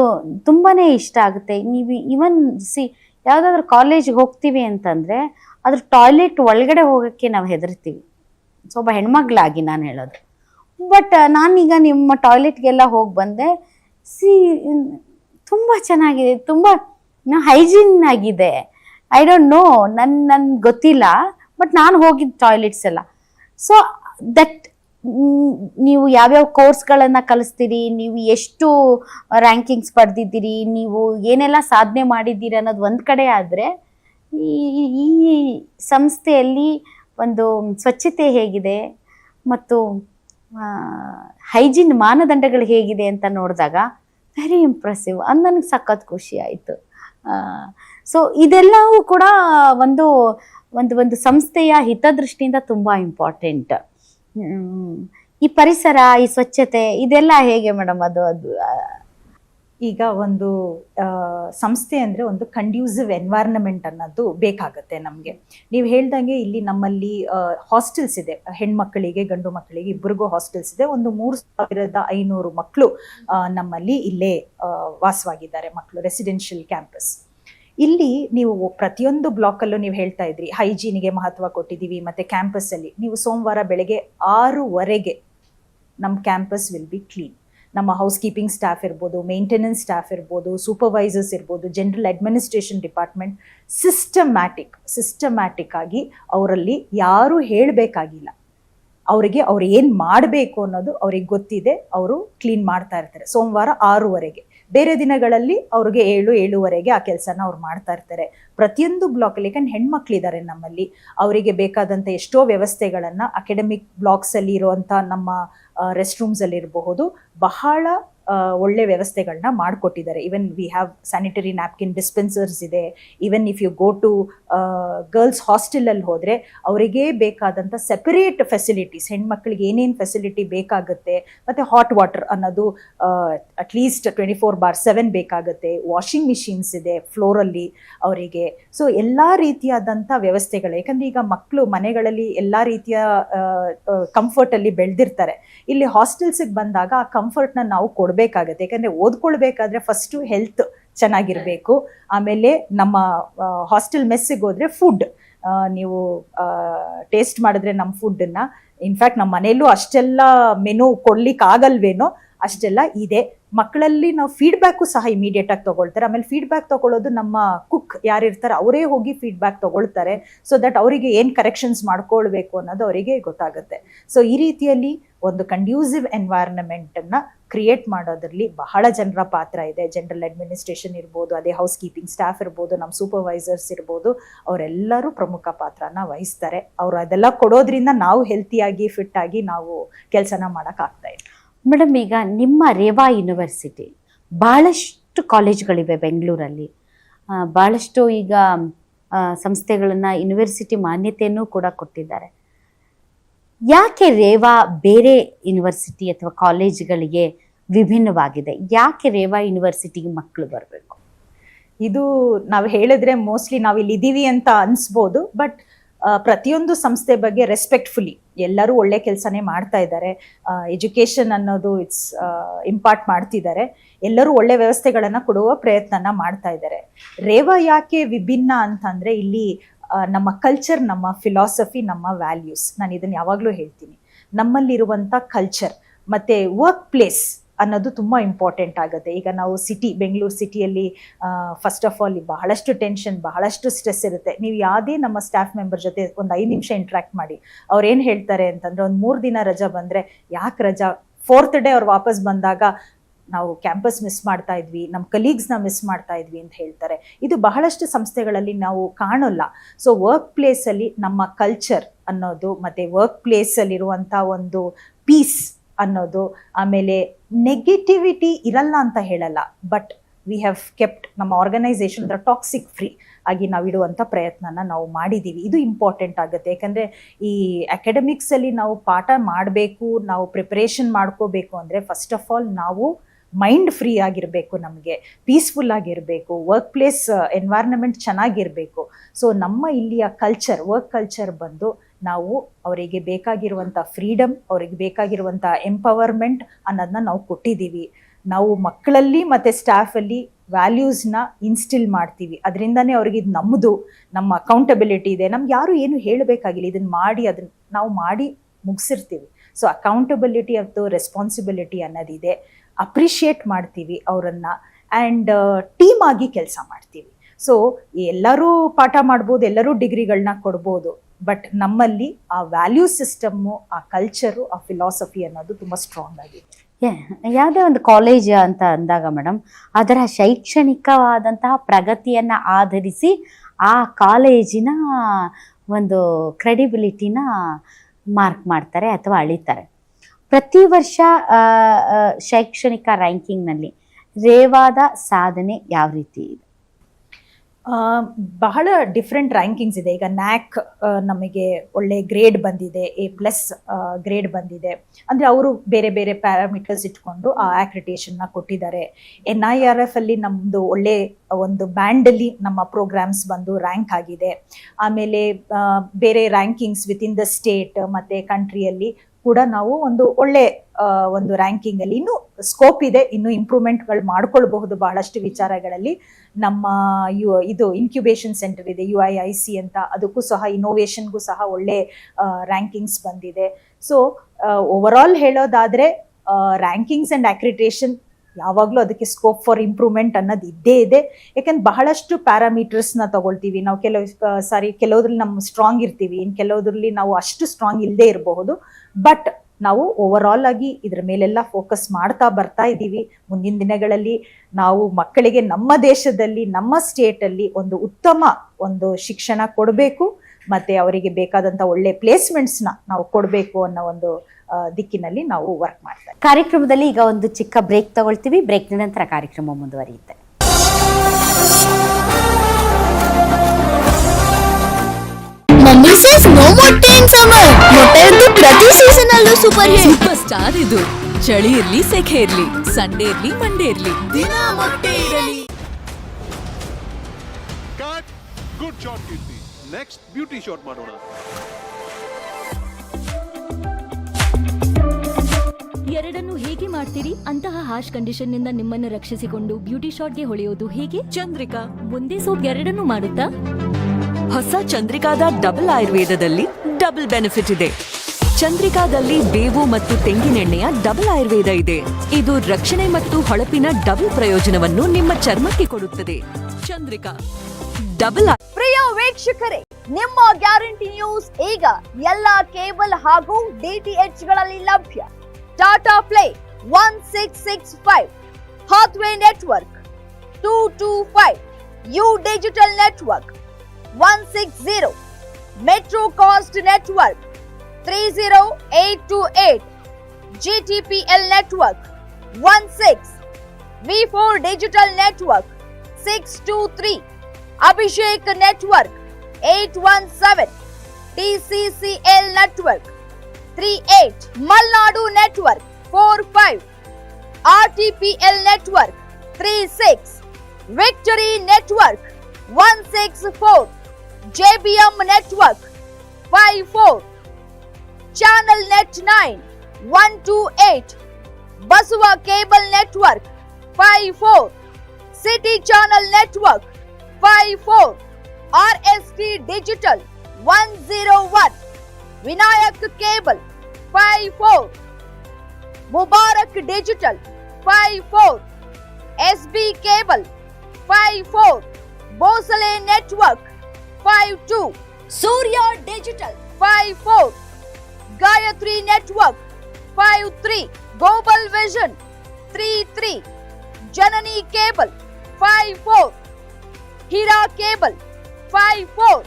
ತುಂಬಾ ಇಷ್ಟ ಆಗುತ್ತೆ. ನೀವು ಇವನ್ ಸಿ ಯಾವುದಾದ್ರೂ ಕಾಲೇಜಿಗೆ ಹೋಗ್ತೀವಿ ಅಂತಂದರೆ ಅದ್ರ ಟಾಯ್ಲೆಟ್ ಒಳಗಡೆ ಹೋಗೋಕ್ಕೆ ನಾವು ಹೆದರ್ತೀವಿ. ಸ್ವಲ್ಪ ಒಬ್ಬ ಹೆಣ್ಮಗ್ಳಾಗಿ ನಾನು ಹೇಳೋದು. ಬಟ್ ನಾನೀಗ ನಿಮ್ಮ ಟಾಯ್ಲೆಟ್ಗೆಲ್ಲ ಹೋಗಿ ಬಂದೆ. ಸಿ ತುಂಬ ಚೆನ್ನಾಗಿದೆ. ತುಂಬ ಹೈಜೀನ್ ಆಗಿದೆ. ಐ ಡೋಂಟ್ ನೋ ನನ್ ನನ್ ಗೊತ್ತಿಲ್ಲ. ಬಟ್ ನಾನು ಹೋಗಿದ್ದ ಟಾಯ್ಲೆಟ್ಸ್ ಎಲ್ಲ. ಸೊ ದಟ್ ನೀವು ಯಾವ್ಯಾವ ಕೋರ್ಸ್ಗಳನ್ನು ಕಲಿಸ್ತೀರಿ? ನೀವು ಎಷ್ಟು ರ್ಯಾಂಕಿಂಗ್ಸ್ ಪಡೆದಿದ್ದೀರಿ ನೀವು ಏನೆಲ್ಲ ಸಾಧನೆ ಮಾಡಿದ್ದೀರಿ ಅನ್ನೋದು ಒಂದು ಕಡೆ ಆದರೆ, ಈ ಸಂಸ್ಥೆಯಲ್ಲಿ ಒಂದು ಸ್ವಚ್ಛತೆ ಹೇಗಿದೆ ಮತ್ತು ಹೈಜಿನ್ ಮಾನದಂಡಗಳು ಹೇಗಿದೆ ಅಂತ ನೋಡಿದಾಗ ವೆರಿ ಇಂಪ್ರೆಸಿವ್ ಅದು ನನಗೆ ಸಖತ್ ಖುಷಿ ಆಯಿತು. ಸೊ ಇದೆಲ್ಲವೂ ಕೂಡ ಒಂದು ಒಂದು ಒಂದು ಸಂಸ್ಥೆಯ ಹಿತದೃಷ್ಟಿಯಿಂದ ತುಂಬ ಇಂಪಾರ್ಟೆಂಟ್ ಈ ಪರಿಸರ, ಈ ಸ್ವಚ್ಛತೆ, ಇದೆಲ್ಲ ಹೇಗೆ ಮೇಡಮ್ ಅದು ಅದು ಈಗ ಒಂದು ಸಂಸ್ಥೆ ಅಂದರೆ ಒಂದು ಕಂಡ್ಯೂಸಿವ್ ಎನ್ವೈರ್ನಮೆಂಟ್ ಅನ್ನೋದು ಬೇಕಾಗುತ್ತೆ ನಮಗೆ. ನೀವು ಹೇಳ್ದಂಗೆ ಇಲ್ಲಿ ನಮ್ಮಲ್ಲಿ ಹಾಸ್ಟೆಲ್ಸ್ ಇದೆ. ಹೆಣ್ಮಕ್ಕಳಿಗೆ ಗಂಡು ಮಕ್ಕಳಿಗೆ ಇಬ್ಬರಿಗೂ ಹಾಸ್ಟೆಲ್ಸ್ ಇದೆ. ಒಂದು ಮೂರು ಸಾವಿರದ ಐನೂರು ಮಕ್ಕಳು ನಮ್ಮಲ್ಲಿ ಇಲ್ಲೇ ವಾಸವಾಗಿದ್ದಾರೆ ಮಕ್ಕಳು ರೆಸಿಡೆನ್ಷಿಯಲ್ ಕ್ಯಾಂಪಸ್ ಇಲ್ಲಿ ನೀವು ಪ್ರತಿಯೊಂದು ಬ್ಲಾಕಲ್ಲೂ ನೀವು ಹೇಳ್ತಾ ಇದ್ರಿ, ಹೈಜೀನಿಗೆ ಮಹತ್ವ ಕೊಟ್ಟಿದ್ದೀವಿ ಮತ್ತು ಕ್ಯಾಂಪಸ್ಸಲ್ಲಿ ನೀವು ಸೋಮವಾರ ಬೆಳಗ್ಗೆ ಆರೂವರೆಗೆ ನಮ್ಮ ಕ್ಯಾಂಪಸ್ ವಿಲ್ ಬಿ ಕ್ಲೀನ್ ನಮ್ಮ ಹೌಸ್ ಕೀಪಿಂಗ್ ಸ್ಟಾಫ್ ಇರ್ಬೋದು ಮೇಂಟೆನೆನ್ಸ್ ಸ್ಟಾಫ್ ಇರ್ಬೋದು ಸೂಪರ್ವೈಸರ್ಸ್ ಇರ್ಬೋದು general administration department systematic systematic ಆಗಿ ಅವರಲ್ಲಿ ಯಾರೂ ಹೇಳಬೇಕಾಗಿಲ್ಲ. ಅವರಿಗೆ ಅವ್ರು ಏನು ಮಾಡಬೇಕು ಅನ್ನೋದು ಅವ್ರಿಗೆ ಗೊತ್ತಿದೆ, ಅವರು ಕ್ಲೀನ್ ಮಾಡ್ತಾ ಇರ್ತಾರೆ. ಸೋಮವಾರ ಆರೂವರೆಗೆ. ಬೇರೆ ದಿನಗಳಲ್ಲಿ ಅವ್ರಿಗೆ ಏಳು, ಏಳುವರೆಗೆ ಆ ಕೆಲಸನ ಅವ್ರು ಮಾಡ್ತಾ ಇರ್ತಾರೆ. ಪ್ರತಿಯೊಂದು ಬ್ಲಾಕಲ್ಲಿ, ಯಾಕಂದ್ರೆ ಹೆಣ್ಮಕ್ಳಿದ್ದಾರೆ ನಮ್ಮಲ್ಲಿ, ಅವರಿಗೆ ಬೇಕಾದಂಥ ಎಷ್ಟೋ ವ್ಯವಸ್ಥೆಗಳನ್ನು ಅಕಾಡೆಮಿಕ್ ಬ್ಲಾಕ್ಸಲ್ಲಿ ಇರುವಂಥ ನಮ್ಮ ರೆಸ್ಟ್ ರೂಮ್ಸಲ್ಲಿ ಇರಬಹುದು. ಬಹಳ ಒಳ್ಳೆ ವ್ಯವಸ್ಥೆಗಳನ್ನ ಮಾಡಿಕೊಟ್ಟಿದ್ದಾರೆ. Even we have sanitary napkin dispensers ಇದೆ. Even if you go to girls ಹಾಸ್ಟೆಲಲ್ಲಿ ಹೋದರೆ ಅವರಿಗೆ ಬೇಕಾದಂಥ ಸೆಪರೇಟ್ ಫೆಸಿಲಿಟೀಸ್ ಹೆಣ್ಮಕ್ಳಿಗೆ ಏನೇನು ಫೆಸಿಲಿಟಿ ಬೇಕಾಗುತ್ತೆ, ಮತ್ತು ಹಾಟ್ ವಾಟರ್ ಅನ್ನೋದು at least twenty four bar seven ಬೇಕಾಗುತ್ತೆ ವಾಷಿಂಗ್ ಮಿಷಿನ್ಸ್ ಇದೆ ಫ್ಲೋರಲ್ಲಿ ಅವರಿಗೆ. ಸೊ ಎಲ್ಲ ರೀತಿಯಾದಂಥ ವ್ಯವಸ್ಥೆಗಳು, ಯಾಕಂದರೆ ಈಗ ಮಕ್ಕಳು ಮನೆಗಳಲ್ಲಿ ಎಲ್ಲ ರೀತಿಯ ಕಂಫರ್ಟಲ್ಲಿ ಬೆಳೆದಿರ್ತಾರೆ. ಇಲ್ಲಿ ಹಾಸ್ಟೆಲ್ಸಿಗೆ ಬಂದಾಗ ಆ ಕಂಫರ್ಟ್ನ ನಾವು ಕೊಡಬೇಕಾಗತ್ತೆ. ಯಾಕಂದರೆ ಓದ್ಕೊಳ್ಬೇಕಾದ್ರೆ ಫಸ್ಟು ಹೆಲ್ತ್ ಚೆನ್ನಾಗಿರಬೇಕು. ಆಮೇಲೆ ನಮ್ಮ ಹಾಸ್ಟೆಲ್ ಮೆಸ್ಸಿಗೆ ಹೋದರೆ ಫುಡ್ ನೀವು ಟೇಸ್ಟ್ ಮಾಡಿದ್ರೆ ನಮ್ಮ ಫುಡ್ಡನ್ನು ಇನ್ಫ್ಯಾಕ್ಟ್ ನಮ್ಮ ಮನೆಯಲ್ಲೂ ಅಷ್ಟೆಲ್ಲ ಮೆನು ಕೊಡ್ಲಿಕ್ಕೆ ಆಗಲ್ವೇನೋ ಅಷ್ಟೆಲ್ಲ ಇದೆ. ಮಕ್ಕಳಲ್ಲಿ ನಾವು ಫೀಡ್ಬ್ಯಾಕು ಸಹ ಇಮಿಡಿಯೇಟ್ ಆಗಿ ತಗೊಳ್ತಾರೆ. ಆಮೇಲೆ ಫೀಡ್ಬ್ಯಾಕ್ ತಗೊಳ್ಳೋದು ನಮ್ಮ ಕುಕ್ ಯಾರಿರ್ತಾರೆ, ಅವರೇ ಹೋಗಿ ಫೀಡ್ಬ್ಯಾಕ್ ತಗೊಳ್ತಾರೆ. ಸೊ ದಟ್ ಅವರಿಗೆ ಏನು ಕರೆಕ್ಷನ್ಸ್ ಮಾಡ್ಕೊಳ್ಬೇಕು ಅನ್ನೋದು ಅವರಿಗೆ ಗೊತ್ತಾಗುತ್ತೆ. ಸೊ ಈ ರೀತಿಯಲ್ಲಿ ಒಂದು ಕಂಡ್ಯೂಸಿವ್ ಎನ್ವೈರನ್ಮೆಂಟನ್ನು ಕ್ರಿಯೇಟ್ ಮಾಡೋದ್ರಲ್ಲಿ ಬಹಳ ಜನರ ಪಾತ್ರ ಇದೆ. ಜನರಲ್ ಅಡ್ಮಿನಿಸ್ಟ್ರೇಷನ್ ಇರ್ಬೋದು, ಅದೇ ಹೌಸ್ ಕೀಪಿಂಗ್ ಸ್ಟಾಫ್ ಇರ್ಬೋದು, ನಮ್ಮ ಸೂಪರ್ವೈಸರ್ಸ್ ಇರ್ಬೋದು, ಅವರೆಲ್ಲರೂ ಪ್ರಮುಖ ಪಾತ್ರನ ವಹಿಸ್ತಾರೆ. ಅವರು ಅದೆಲ್ಲ ಕೊಡೋದ್ರಿಂದ ನಾವು ಹೆಲ್ತಿಯಾಗಿ ಫಿಟ್ ಆಗಿ ನಾವು ಕೆಲಸನ ಮಾಡೋಕ್ಕಾಗ್ತಾ ಇದೆ ಮೇಡಮ್, ಈಗ ನಿಮ್ಮ ರೇವಾ ಯೂನಿವರ್ಸಿಟಿ ಭಾಳಷ್ಟು ಕಾಲೇಜ್ಗಳಿವೆ ಬೆಂಗಳೂರಲ್ಲಿ. ಭಾಳಷ್ಟು ಈಗ ಸಂಸ್ಥೆಗಳನ್ನು, ಯೂನಿವರ್ಸಿಟಿ ಮಾನ್ಯತೆಯನ್ನು ಕೂಡ ಕೊಟ್ಟಿದ್ದಾರೆ. ಯಾಕೆ ರೇವಾ ಬೇರೆ ಯೂನಿವರ್ಸಿಟಿ ಅಥವಾ ಕಾಲೇಜ್ಗಳಿಗೆ ವಿಭಿನ್ನವಾಗಿದೆ? ಯಾಕೆ ರೇವಾ ಯೂನಿವರ್ಸಿಟಿಗೆ ಮಕ್ಕಳು ಬರಬೇಕು? ಇದು ನಾವು ಹೇಳಿದ್ರೆ ಮೋಸ್ಟ್ಲಿ ನಾವು ಇಲ್ಲಿ ಇದ್ದೀವಿ ಅಂತ ಅನಿಸ್ಬೋದು, ಬಟ್ ಪ್ರತಿಯೊಂದು ಸಂಸ್ಥೆ ಬಗ್ಗೆ ರೆಸ್ಪೆಕ್ಟ್ಫುಲಿ ಎಲ್ಲರೂ ಒಳ್ಳೆ ಕೆಲಸನೇ ಮಾಡ್ತಾ ಇದ್ದಾರೆ. ಎಜುಕೇಷನ್ ಅನ್ನೋದು ಇಟ್ಸ್ ಇಂಪಾರ್ಟ್ ಮಾಡ್ತಿದ್ದಾರೆ. ಎಲ್ಲರೂ ಒಳ್ಳೆ ವ್ಯವಸ್ಥೆಗಳನ್ನು ಕೊಡುವ ಪ್ರಯತ್ನನ ಮಾಡ್ತಾ ಇದ್ದಾರೆ. ರೇವ ಯಾಕೆ ವಿಭಿನ್ನ ಅಂತಂದರೆ ಇಲ್ಲಿ ನಮ್ಮ ಕಲ್ಚರ್ ನಮ್ಮ ಫಿಲಾಸಫಿ ನಮ್ಮ ವ್ಯಾಲ್ಯೂಸ್ ನಾನು ಇದನ್ನು ಯಾವಾಗಲೂ ಹೇಳ್ತೀನಿ. ನಮ್ಮಲ್ಲಿರುವಂಥ ಕಲ್ಚರ್ ಮತ್ತು ವರ್ಕ್ ಪ್ಲೇಸ್ ಅನ್ನೋದು ತುಂಬ ಇಂಪಾರ್ಟೆಂಟ್ ಆಗುತ್ತೆ. ಈಗ ನಾವು ಸಿಟಿ ಬೆಂಗಳೂರು ಸಿಟಿಯಲ್ಲಿ ಫಸ್ಟ್ ಆಫ್ ಆಲ್ ಬಹಳಷ್ಟು ಟೆನ್ಷನ್ ಬಹಳಷ್ಟು ಸ್ಟ್ರೆಸ್ ಇರುತ್ತೆ. ನೀವು ಯಾವುದೇ ನಮ್ಮ ಸ್ಟಾಫ್ ಮೆಂಬರ್ ಜೊತೆ ಒಂದು ಐದು ನಿಮಿಷ ಇಂಟ್ರ್ಯಾಕ್ಟ್ ಮಾಡಿ. ಅವ್ರು ಏನು ಹೇಳ್ತಾರೆ ಅಂತಂದರೆ ಒಂದು ಮೂರು ದಿನ ರಜಾ ಬಂದರೆ ಯಾಕೆ ರಜಾ? ಫೋರ್ತ್ ಡೇ ಅವ್ರು ವಾಪಸ್ ಬಂದಾಗ ನಾವು ಕ್ಯಾಂಪಸ್ ಮಿಸ್ ಮಾಡ್ತಾ ಇದ್ವಿ ನಮ್ಮ ಕಲೀಗ್ಸ್ನ ಮಿಸ್ ಮಾಡ್ತಾ ಇದ್ವಿ ಅಂತ ಹೇಳ್ತಾರೆ. ಇದು ಬಹಳಷ್ಟು ಸಂಸ್ಥೆಗಳಲ್ಲಿ ನಾವು ಕಾಣೋಲ್ಲ. ಸೊ ವರ್ಕ್ ಪ್ಲೇಸಲ್ಲಿ ನಮ್ಮ ಕಲ್ಚರ್ ಅನ್ನೋದು ಮತ್ತು ವರ್ಕ್ ಪ್ಲೇಸಲ್ಲಿರುವಂಥ ಒಂದು ಪೀಸ್ ಅನ್ನೋದು. ಆಮೇಲೆ ನೆಗೆಟಿವಿಟಿ ಇರಲ್ಲ ಅಂತ ಹೇಳಲ್ಲ ಬಟ್ ವಿ ಹ್ಯಾವ್ ಕೆಪ್ಟ್ ನಮ್ಮ ಆರ್ಗನೈಸೇಷನ್ ಟಾಕ್ಸಿಕ್ ಫ್ರೀ ಆಗಿ ನಾವು ಇಡುವಂಥ ಪ್ರಯತ್ನನ ನಾವು ಮಾಡಿದ್ದೀವಿ ಇದು ಇಂಪಾರ್ಟೆಂಟ್ ಆಗುತ್ತೆ. ಯಾಕಂದರೆ ಈ ಅಕಾಡೆಮಿಕ್ಸಲ್ಲಿ ನಾವು ಪಾಠ ಮಾಡಬೇಕು, ನಾವು ಪ್ರಿಪರೇಷನ್ ಮಾಡ್ಕೋಬೇಕು ಅಂದರೆ ಫಸ್ಟ್ ಆಫ್ ಆಲ್ ನಾವು ಮೈಂಡ್ ಫ್ರೀ ಆಗಿರಬೇಕು ನಮಗೆ ಪೀಸ್ಫುಲ್ ಆಗಿರಬೇಕು ವರ್ಕ್ ಪ್ಲೇಸ್ ಎನ್ವೈರ್ನಮೆಂಟ್ ಚೆನ್ನಾಗಿರಬೇಕು. ಸೊ ನಮ್ಮ ಇಲ್ಲಿಯ ಕಲ್ಚರ್ ವರ್ಕ್ ಕಲ್ಚರ್ ಬಂದು ನಾವು ಅವರಿಗೆ ಬೇಕಾಗಿರುವಂಥ ಫ್ರೀಡಮ್ ಅವರಿಗೆ ಬೇಕಾಗಿರುವಂಥ ಎಂಪವರ್ಮೆಂಟ್ ಅನ್ನೋದನ್ನ ನಾವು ಕೊಟ್ಟಿದ್ದೀವಿ. ನಾವು ಮಕ್ಕಳಲ್ಲಿ ಮತ್ತು ಸ್ಟಾಫಲ್ಲಿ ವ್ಯಾಲ್ಯೂಸ್ನ ಇನ್ಸ್ಟಿಲ್ ಮಾಡ್ತೀವಿ. ಅದರಿಂದನೇ ಅವ್ರಿಗೆ ಇದು ನಮ್ಮದು ನಮ್ಮ ಅಕೌಂಟಬಿಲಿಟಿ ಇದೆ. ನಮ್ಗೆ ಯಾರು ಏನು ಹೇಳಬೇಕಾಗಿಲ್ಲ. ಇದನ್ನು ಮಾಡಿ ಅದನ್ನ ನಾವು ಮಾಡಿ ಮುಗಿಸಿರ್ತೀವಿ. ಸೊ ಅಕೌಂಟಬಿಲಿಟಿ ಅದು ರೆಸ್ಪಾನ್ಸಿಬಿಲಿಟಿ ಅನ್ನೋದಿದೆ. ಅಪ್ರಿಷಿಯೇಟ್ ಮಾಡ್ತೀವಿ ಅವರನ್ನು. ಆ್ಯಂಡ್ ಟೀಮ್ ಆಗಿ ಕೆಲಸ ಮಾಡ್ತೀವಿ. ಸೊ ಎಲ್ಲರೂ ಪಾಠ ಮಾಡ್ಬೋದು, ಎಲ್ಲರೂ ಡಿಗ್ರಿಗಳನ್ನ ಕೊಡ್ಬೋದು. ಬಟ್ ನಮ್ಮಲ್ಲಿ ಆ ವ್ಯಾಲ್ಯೂ ಸಿಸ್ಟಮ್ಮು ಆ ಕಲ್ಚರು ಆ ಫಿಲಾಸಫಿ ಅನ್ನೋದು ತುಂಬ ಸ್ಟ್ರಾಂಗ್ ಆಗಿದೆ. ಯಾವುದೇ ಒಂದು ಕಾಲೇಜ್ ಅಂತ ಅಂದಾಗ ಮೇಡಮ್ ಅದರ ಶೈಕ್ಷಣಿಕವಾದಂತಹ ಪ್ರಗತಿಯನ್ನು ಆಧರಿಸಿ ಆ ಕಾಲೇಜಿನ ಒಂದು ಕ್ರೆಡಿಬಿಲಿಟಿನ ಮಾರ್ಕ್ ಮಾಡ್ತಾರೆ ಅಥವಾ ಅಳಿತಾರೆ. ಪ್ರತಿ ವರ್ಷ ಶೈಕ್ಷಣಿಕ ರ್ಯಾಂಕಿಂಗ್ನಲ್ಲಿ ರೇವಾದ ಸಾಧನೆ ಯಾವ ರೀತಿ ಇದೆ? ಬಹಳ ಡಿಫ್ರೆಂಟ್ ರ್ಯಾಂಕಿಂಗ್ಸ್ ಇದೆ. ಈಗ ನ್ಯಾಕ್ ನಮಗೆ ಒಳ್ಳೆ ಗ್ರೇಡ್ ಬಂದಿದೆ ಎ ಪ್ಲಸ್ ಗ್ರೇಡ್ ಬಂದಿದೆ. ಅಂದರೆ ಅವರು ಬೇರೆ ಬೇರೆ ಪ್ಯಾರಾಮೀಟರ್ಸ್ ಇಟ್ಕೊಂಡು ಆ ಆಕ್ರಿಟೇಷನ್ನ ಕೊಟ್ಟಿದ್ದಾರೆ. ಎನ್ ಐ ಆರ್ ಎಫ್ ಅಲ್ಲಿ ನಮ್ಮದು ಒಳ್ಳೆ, ಒಂದು ಬ್ಯಾಂಡಲ್ಲಿ ನಮ್ಮ ಪ್ರೋಗ್ರಾಮ್ಸ್ ಬಂದು ರ್ಯಾಂಕ್ ಆಗಿದೆ. ಆಮೇಲೆ ಬೇರೆ rankings with in the state ಮತ್ತು ಕಂಟ್ರಿಯಲ್ಲಿ ಕೂಡ ನಾವು ಒಂದು ಒಳ್ಳೆ ಒಂದು ರ್ಯಾಂಕಿಂಗ್ ಅಲ್ಲಿ ಇನ್ನು ಸ್ಕೋಪ್ ಇದೆ, ಇನ್ನೂ ಇಂಪ್ರೂವ್ಮೆಂಟ್ಗಳು ಮಾಡ್ಕೊಳ್ಬಹುದು ಬಹಳಷ್ಟು ವಿಚಾರಗಳಲ್ಲಿ. ನಮ್ಮ ಯು, ಇದು ಇನ್ಕ್ಯುಬೇಷನ್ ಸೆಂಟರ್ ಇದೆ ಯು ಐ ಐ ಸಿ ಅಂತ, ಅದಕ್ಕೂ ಸಹ ಇನೋವೇಷನ್ಗೂ ಸಹ ಒಳ್ಳೆ ರ್ಯಾಂಕಿಂಗ್ಸ್ ಬಂದಿದೆ. ಸೊ ಓವರಾಲ್ ಹೇಳೋದಾದ್ರೆ ರ್ಯಾಂಕಿಂಗ್ಸ್ ಅಂಡ್ ಅಕ್ರಿಟೇಷನ್ ಯಾವಾಗಲೂ ಅದಕ್ಕೆ ಸ್ಕೋಪ್ ಫಾರ್ ಇಂಪ್ರೂವ್ಮೆಂಟ್ ಅನ್ನೋದು ಇದ್ದೇ ಇದೆ. ಯಾಕಂದ್ರೆ ಬಹಳಷ್ಟು ಪ್ಯಾರಾಮೀಟರ್ಸ್ನ ತಗೊಳ್ತೀವಿ. ನಾವು ಕೆಲವು ಸಾರಿ ಕೆಲವುದ್ರಲ್ಲಿ ನಮ್ಮ ಸ್ಟ್ರಾಂಗ್ ಇರ್ತೀವಿ. ಇನ್ನು ಕೆಲವುದ್ರಲ್ಲಿ ನಾವು ಅಷ್ಟು ಸ್ಟ್ರಾಂಗ್ ಇಲ್ಲದೆ ಇರಬಹುದು. ಬಟ್ ನಾವು ಓವರಾಲ್ ಆಗಿ ಇದ್ರ ಮೇಲೆಲ್ಲ ಫೋಕಸ್ ಮಾಡ್ತಾ ಬರ್ತಾ ಇದ್ದೀವಿ. ಮುಂದಿನ ದಿನಗಳಲ್ಲಿ ನಾವು ಮಕ್ಕಳಿಗೆ ನಮ್ಮ ದೇಶದಲ್ಲಿ, ನಮ್ಮ ಸ್ಟೇಟಲ್ಲಿ ಒಂದು ಉತ್ತಮ ಒಂದು ಶಿಕ್ಷಣ ಕೊಡಬೇಕು. ಮತ್ತೆ ಅವರಿಗೆ ಬೇಕಾದಂಥ ಒಳ್ಳೆ ಪ್ಲೇಸ್ಮೆಂಟ್ಸ್ನ ನಾವು ಕೊಡಬೇಕು ಅನ್ನೋ ಒಂದು ದಿಕ್ಕಿನಲ್ಲಿ ನಾವು ವರ್ಕ್ ಮಾಡ್ತೇವೆ ಕಾರ್ಯಕ್ರಮದಲ್ಲಿ ಈಗ ಒಂದು ಚಿಕ್ಕ ಬ್ರೇಕ್ ತಗೊಳ್ತೀವಿ. ಬ್ರೇಕ್ ನಂತರ ಕಾರ್ಯಕ್ರಮ ಮುಂದುವರಿಯುತ್ತೆ. ಪ್ರತಿ ಸೀಸನ್ ಅಲ್ಲೂ ಸೂಪರ್ ಹಿಟ್ ಸೂಪರ್ ಸ್ಟಾರ್ ಇದು. ಚಳಿ ಇರ್ಲಿ ಸೆಖೆ ಇರ್ಲಿ ಸಂಡೇ ಇರ್ಲಿ ಮಂಡೇ ಇರ್ಲಿ. ದಿನ ಮೊಟ್ಟೆ ಇರಲಿ. Cut good shot Keerthi next beauty shot ಮಾಡೋಣ. ಎರಡನ್ನು ಹೇಗೆ ಮಾಡ್ತೀರಿ? ಅಂತಹ ಹಾಶ್ ಕಂಡೀಷನ್ನಿಂದ ನಿಮ್ಮನ್ನು ರಕ್ಷಿಸಿಕೊಂಡು ಬ್ಯೂಟಿ ಶಾಟ್ಗೆ ಹೊಳೆಯೋದು ಹೇಗೆ? ಚಂದ್ರಿಕಾ. ಒಂದೇ ಸೋಪ್ ಎರಡನ್ನು ಮಾಡುತ್ತಾ? ಹೊಸ ಚಂದ್ರಿಕಾದ ಡಬಲ್ ಆಯುರ್ವೇದದಲ್ಲಿ ಡಬಲ್ ಬೆನಿಫಿಟ್ ಇದೆ. ಚಂದ್ರಿಕಾದಲ್ಲಿ ಬೇವು ಮತ್ತು ತೆಂಗಿನೆಣ್ಣೆಯ ಡಬಲ್ ಆಯುರ್ವೇದ ಇದೆ. ಇದು ರಕ್ಷಣೆ ಮತ್ತು ಹೊಳಪಿನ ಡಬಲ್ ಪ್ರಯೋಜನವನ್ನು ನಿಮ್ಮ ಚರ್ಮಕ್ಕೆ ಕೊಡುತ್ತದೆ. ಚಂದ್ರಿಕಾ. ಡಬಲ್ ಪ್ರಿಯ ವೀಕ್ಷಕರೇ ನಿಮ್ಮ ಗ್ಯಾರಂಟಿ ನ್ಯೂಸ್ ಈಗ ಎಲ್ಲ ಕೇಬಲ್ ಹಾಗೂ ಡಿಟಿಎಚ್ಗಳಲ್ಲಿ ಲಭ್ಯ. Tata play one six six five Hathway network two two five U digital network one six zero metro cast network three zero eight two eight GTPL network one six V four digital network six two three Abhishek network eight one seven TCCL network three eight Malnadu network four five RTPL network three six victory network one six four JBM network five four channel net nine one two eight Basava cable network five four city channel network five four R S T digital one zero one Vinayak cable five four Mubarak digital five four S B cable five four Bhosale network five two Surya digital five four Gayatri network five three global vision three three Janani cable five four Heera cable five four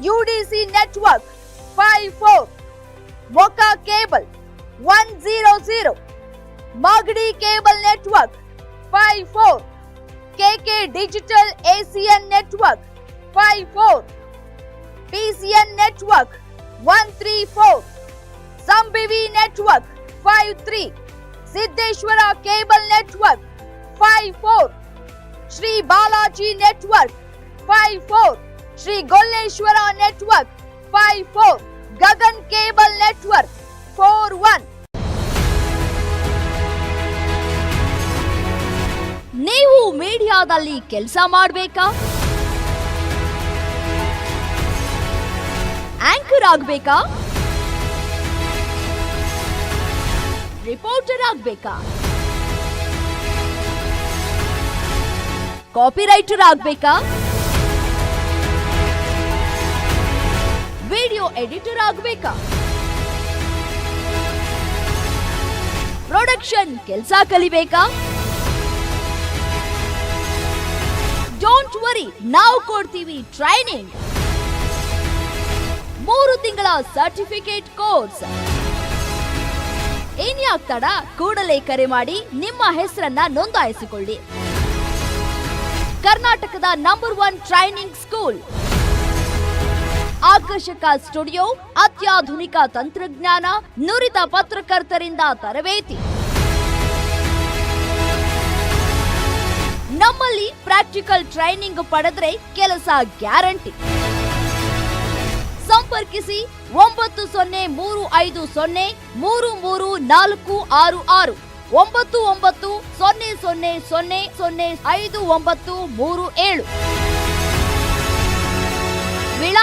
UDC network five four ಮೊಕಾ cable one zero zero Magadi cable network five four KK digital ACN network five four PCN network one three four ಸಂಬಿವಿ network five three Siddeshwara cable network five four Shri Balaji network five four Shri Golleshwara network five four Gagan cable network four one ನೀವು ಮೀಡಿಯಾದಲ್ಲಿ ಕೆಲಸ ಮಾಡಬೇಕಾ? Anchor ಆಗ್ಬೇಕಾ? Reporter ಆಗ್ಬೇಕಾ? Copy writer ಆಗ್ಬೇಕಾ? Video editor ಆಗಬೇಕಾ? Production ಕೆಲಸ ಕಲಿಬೇಕಾ? ಡೋಂಟ್ ವರಿ ನಾವು ಕೊಡ್ತೀವಿ ಟ್ರೈನಿಂಗ್ ಮೂರು ತಿಂಗಳ ಸರ್ಟಿಫಿಕೇಟ್ ಕೋರ್ಸ್ ಇನ್ಯಾಕ್ ತಡ ಕೂಡಲೇ ಕರೆ ಮಾಡಿ ನಿಮ್ಮ ಹೆಸರನ್ನ ನೋಂದಾಯಿಸಿಕೊಳ್ಳಿ. ಕರ್ನಾಟಕದ ನಂಬರ್ ಒನ್ ಟ್ರೈನಿಂಗ್ ಸ್ಕೂಲ್ ಆಕರ್ಷಕ ಸ್ಟುಡಿಯೋ, ಅತ್ಯಾಧುನಿಕ ತಂತ್ರಜ್ಞಾನ, ನುರಿತ ಪತ್ರಕರ್ತರಿಂದ ತರಬೇತಿ. ನಮ್ಮಲ್ಲಿ ಪ್ರಾಕ್ಟಿಕಲ್ ಟ್ರೈನಿಂಗ್ ಪಡೆದ್ರೆ ಕೆಲಸ ಗ್ಯಾರಂಟಿ. ಸಂಪರ್ಕಿಸಿ ಒಂಬತ್ತು ಸೊನ್ನೆ ಮೂರು ಐದು ಸೊನ್ನೆ ಮೂರು ಮೂರು ನಾಲ್ಕು ಆರು ಆರು. ಒಂಬತ್ತು ಒಂಬತ್ತು ಸೊನ್ನೆ ಸೊನ್ನೆ ಸೊನ್ನೆ ಸೊನ್ನೆ ಐದು ಒಂಬತ್ತು ಮೂರು ಏಳು.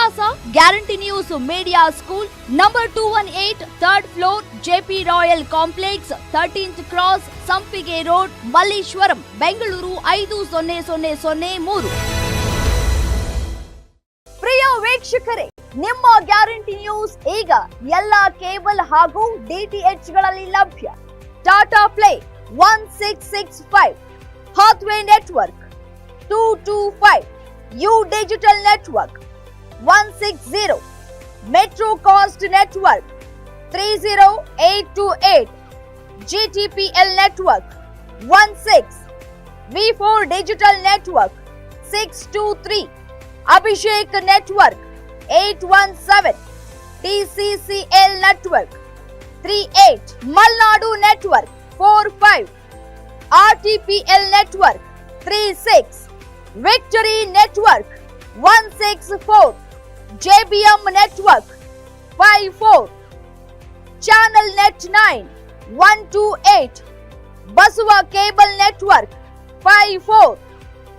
ವಿಳಾಸ guarantee news media school number two one eight third floor JP royal complex thirteenth cross Sampige road Malleshwaram, Bengaluru ಐದು ಸೊನ್ನೆ ಸೊನ್ನೆ ಸೊನ್ನೆ ಮೂರು. ಪ್ರಿಯ ವೀಕ್ಷಕರೇ, ನಿಮ್ಮ ಗ್ಯಾರಂಟಿ ನ್ಯೂಸ್ ಈಗ ಎಲ್ಲ ಕೇಬಲ್ ಹಾಗೂ ಡಿಟಿಎಚ್ಗಳಲ್ಲಿ ಲಭ್ಯ. Tata play one six six five, Hathway network two two five, U digital network. one six zero metro cast network three zero eight two eight GTPL network 16 V4 digital network 623 Abhishek network 817 TCCL network 38 Malnadu network 45 RTPL network 36 Victory network 164 JBM network. 54 Channel Net 9 128 Basua Cable Network. 54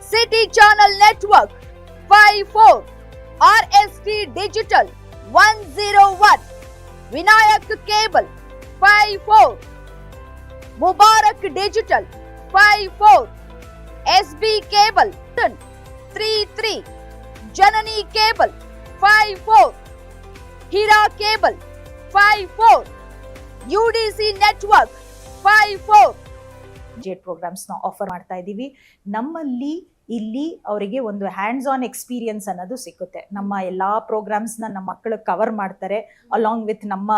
City Channel Network. 54 RST Digital. 101 Vinayak Cable. 54 Mubarak Digital. 54 SB Cable. 33 Janani Cable 54 Hira Cable 54 UDC Network 54 ಜೆಟ್ ಪ್ರೋಗ್ರಾಮ್ಸ್ನ offer ಮಾಡ್ತಾ ಇದ್ದೀವಿ. ನಮ್ಮಲ್ಲಿ ಇಲ್ಲಿ ಅವರಿಗೆ ಒಂದು hands on experience ಅನ್ನೋದು ಸಿಕ್ಕುತ್ತೆ ನಮ್ಮ ಎಲ್ಲ ಪ್ರೋಗ್ರಾಮ್ಸ್ನ ನಮ್ಮ ಮಕ್ಕಳು ಕವರ್ ಮಾಡ್ತಾರೆ. ಅಲಾಂಗ್ ವಿತ್ ನಮ್ಮ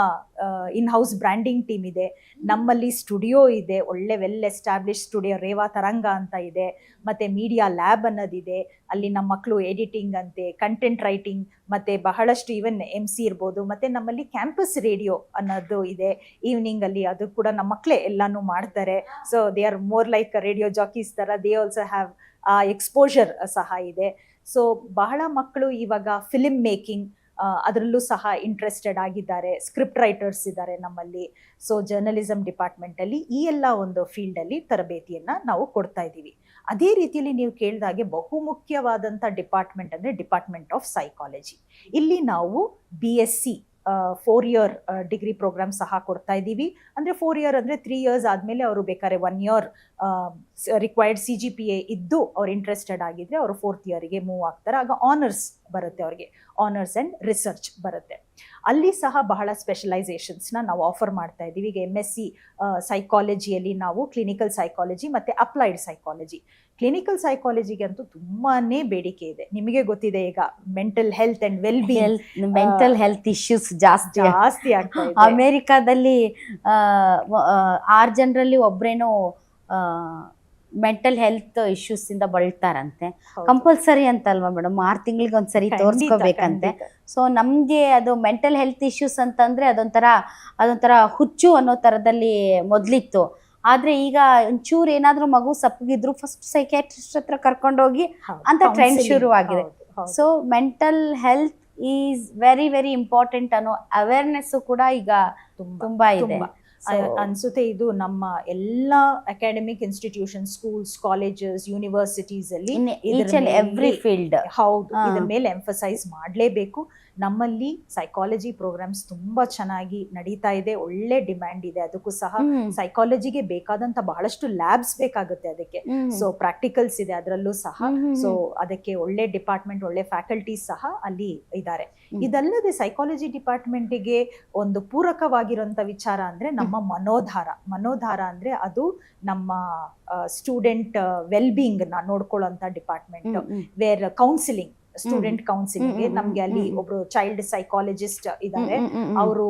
ಇನ್ ಹೌಸ್ ಬ್ರ್ಯಾಂಡಿಂಗ್ ಟೀಮ್ ಇದೆ. ನಮ್ಮಲ್ಲಿ ಸ್ಟುಡಿಯೋ ಇದೆ. ಒಳ್ಳೆ ವೆಲ್ ಎಸ್ಟಾಬ್ಲಿಷ್ ಸ್ಟುಡಿಯೋ ರೇವಾ ತರಂಗ ಅಂತ ಇದೆ. ಮತ್ತೆ ಮೀಡಿಯಾ ಲ್ಯಾಬ್ ಅನ್ನೋದಿದೆ. ಅಲ್ಲಿ ನಮ್ಮ ಮಕ್ಕಳು ಎಡಿಟಿಂಗ್ ಅಂತೆ ಕಂಟೆಂಟ್ ರೈಟಿಂಗ್ ಮತ್ತೆ ಬಹಳಷ್ಟು ಈವನ್ ಎಂ ಸಿ ಇರ್ಬೋದು. ಮತ್ತೆ ನಮ್ಮಲ್ಲಿ ಕ್ಯಾಂಪಸ್ ರೇಡಿಯೋ ಅನ್ನೋದು ಇದೆ. ಈವ್ನಿಂಗಲ್ಲಿ ಅದು ಕೂಡ ನಮ್ಮ ಮಕ್ಕಳೇ ಎಲ್ಲಾನು ಮಾಡ್ತಾರೆ. So they are more like radio jockeys ತರ. ದೇ ಆಲ್ಸೋ ಹ್ಯಾವ್ ಎಕ್ಸ್ಪೋಜರ್ ಸಹ ಇದೆ. ಸೊ ಬಹಳ ಮಕ್ಕಳು ಇವಾಗ ಫಿಲಿಮ್ ಮೇಕಿಂಗ್ ಅದರಲ್ಲೂ ಸಹ ಇಂಟ್ರೆಸ್ಟೆಡ್ ಆಗಿದ್ದಾರೆ. ಸ್ಕ್ರಿಪ್ಟ್ ರೈಟರ್ಸ್ ಇದ್ದಾರೆ ನಮ್ಮಲ್ಲಿ. ಸೊ ಜರ್ನಲಿಸಮ್ ಡಿಪಾರ್ಟ್ಮೆಂಟಲ್ಲಿ ಈ ಎಲ್ಲ ಒಂದು ಫೀಲ್ಡಲ್ಲಿ ತರಬೇತಿಯನ್ನು ನಾವು ಕೊಡ್ತಾ ಇದ್ದೀವಿ. ಅದೇ ರೀತಿಯಲ್ಲಿ ನೀವು ಕೇಳಿದಾಗೆ ಬಹುಮುಖ್ಯವಾದಂಥ ಡಿಪಾರ್ಟ್ಮೆಂಟ್ ಅಂದರೆ ಡಿಪಾರ್ಟ್ಮೆಂಟ್ ಆಫ್ ಸೈಕಾಲಜಿ ಇಲ್ಲಿ ನಾವು B S C four year degree programme ಸಹ ಕೊಡ್ತಾ ಇದ್ದೀವಿ. ಅಂದರೆ ಫೋರ್ ಇಯರ್ ಅಂದರೆ ತ್ರೀ ಇಯರ್ಸ್ ಆದಮೇಲೆ ಅವರು ಬೇಕಾದ್ರೆ one year required C G P A ಇದ್ದು ಅವ್ರು ಇಂಟ್ರೆಸ್ಟೆಡ್ ಆಗಿದ್ರೆ ಅವರು ಫೋರ್ತ್ ಇಯರ್ಗೆ ಮೂವ್ ಆಗ್ತಾರೆ. ಆಗ ಆನರ್ಸ್ ಬರುತ್ತೆ ಅವ್ರಿಗೆ. ಆನರ್ಸ್ ಆ್ಯಂಡ್ ರಿಸರ್ಚ್ ಬರುತ್ತೆ. ಅಲ್ಲಿ ಸಹ ಬಹಳ ಸ್ಪೆಷಲೈಸೇಷನ್ಸ್ನ ನಾವು ಆಫರ್ ಮಾಡ್ತಾ ಇದ್ದೀವಿ. ಈಗ ಎಂ ಎಸ್ ಸಿ ಸೈಕಾಲಜಿಯಲ್ಲಿ ನಾವು ಕ್ಲಿನಿಕಲ್ ಸೈಕಾಲಜಿ ಮತ್ತು ಅಪ್ಲೈಡ್ ಸೈಕಾಲಜಿ ಕ್ಲಿನಿಕಲ್ ಸೈಕಾಲಜಿಗೆ ಅಂತೂ ತುಂಬಾ ಬೇಡಿಕೆ ಇದೆ. ನಿಮಗೆ ಗೊತ್ತಿದೆ ಈಗ mental health and well be mental health issues ಜಾಸ್ತಿ ಜಾಸ್ತಿ ಆಗ್ತಾ ಇದೆ. ಅಮೇರಿಕಾದಲ್ಲಿ ಆರ್ ಜನರಲ್ಲಿ ಒಬ್ರೇನೋ ಮೆಂಟಲ್ ಹೆಲ್ತ್ ಇಶ್ಯೂಸ್ ಇಂದ ಬಳಲ್ತಾರಂತೆ. ಕಂಪಲ್ಸರಿ ಅಂತಲ್ವಾ ಮೇಡಮ್ ಆರು ತಿಂಗಳಿಗೆ ಒಂದ್ಸರಿ ತೋರಿಸ್ಕೋಬೇಕಂತೆ. ಸೊ ನಮ್ಗೆ ಅದು ಮೆಂಟಲ್ ಹೆಲ್ತ್ ಇಶ್ಯೂಸ್ ಅಂತಂದ್ರೆ ಅದೊಂಥರ ಅದೊಂಥರ ಹುಚ್ಚು ಅನ್ನೋ ತರದಲ್ಲಿ ಮೊದ್ಲಿತ್ತು ಆದ್ರೆ ಈಗ ಒಂಚೂರು ಏನಾದ್ರೂ ಮಗು ಸಪ್ಪಗಿದ್ರು ಫಸ್ಟ್ ಸೈಕ್ಯಾಟ್ರಿಸ್ಟ್ ಹತ್ರ ಕರ್ಕೊಂಡೋಗಿ. ಅಂತ ಟ್ರೆಂಡ್ ಶುರುವಾಗಿದೆ. So mental health is very very important ಅನ್ನೋ ಅವೇರ್ನೆಸ್ ಕೂಡ ಈಗ ತುಂಬಾ ಇದೆ ಅನ್ಸುತ್ತೆ ಇದು ನಮ್ಮ ಎಲ್ಲ academic institution schools colleges universities ಅಲ್ಲಿ ಎವ್ರಿ ಫೀಲ್ಡ್ ಹೌದು. ಇದ್ರ ಮೇಲೆ ಎಂಫಸೈಸ್ ಮಾಡಲೇಬೇಕು ನಮ್ಮಲ್ಲಿ ಸೈಕಾಲಜಿ ಪ್ರೋಗ್ರಾಮ್ಸ್ ತುಂಬಾ ಚೆನ್ನಾಗಿ ನಡೀತಾ ಇದೆ ಒಳ್ಳೆ ಡಿಮ್ಯಾಂಡ್ ಇದೆ. ಅದಕ್ಕೂ ಸಹ ಸೈಕಾಲಜಿಗೆ ಬೇಕಾದಂತ ಬಹಳಷ್ಟು ಲ್ಯಾಬ್ಸ್ ಬೇಕಾಗುತ್ತೆ ಅದಕ್ಕೆ. ಸೊ ಪ್ರಾಕ್ಟಿಕಲ್ಸ್ ಇದೆ ಅದರಲ್ಲೂ ಸಹ. ಸೊ ಅದಕ್ಕೆ ಒಳ್ಳೆ ಡಿಪಾರ್ಟ್ಮೆಂಟ್ ಒಳ್ಳೆ ಫ್ಯಾಕಲ್ಟೀಸ್ ಸಹ ಅಲ್ಲಿ ಇದ್ದಾರೆ. ಇದಲ್ಲದೆ ಸೈಕಾಲಜಿ ಡಿಪಾರ್ಟ್ಮೆಂಟಿಗೆ ಒಂದು ಪೂರಕವಾಗಿರುವಂತ ವಿಚಾರ ಅಂದ್ರೆ ನಮ್ಮ ಮನೋಧಾರ. ಮನೋಧಾರ ಅಂದ್ರೆ ಅದು ನಮ್ಮ ಸ್ಟೂಡೆಂಟ್ ವೆಲ್ ಬೀಯಿಂಗ್ನ ನೋಡ್ಕೊಳ್ಳುವಂತ department. Where counselling student counselling ನಮ್ಗೆ ಅಲ್ಲಿ. ಒಬ್ರು ಚೈಲ್ಡ್ ಸೈಕಾಲಜಿಸ್ಟ್ ಇದ್ದಾರೆ. ಅವರು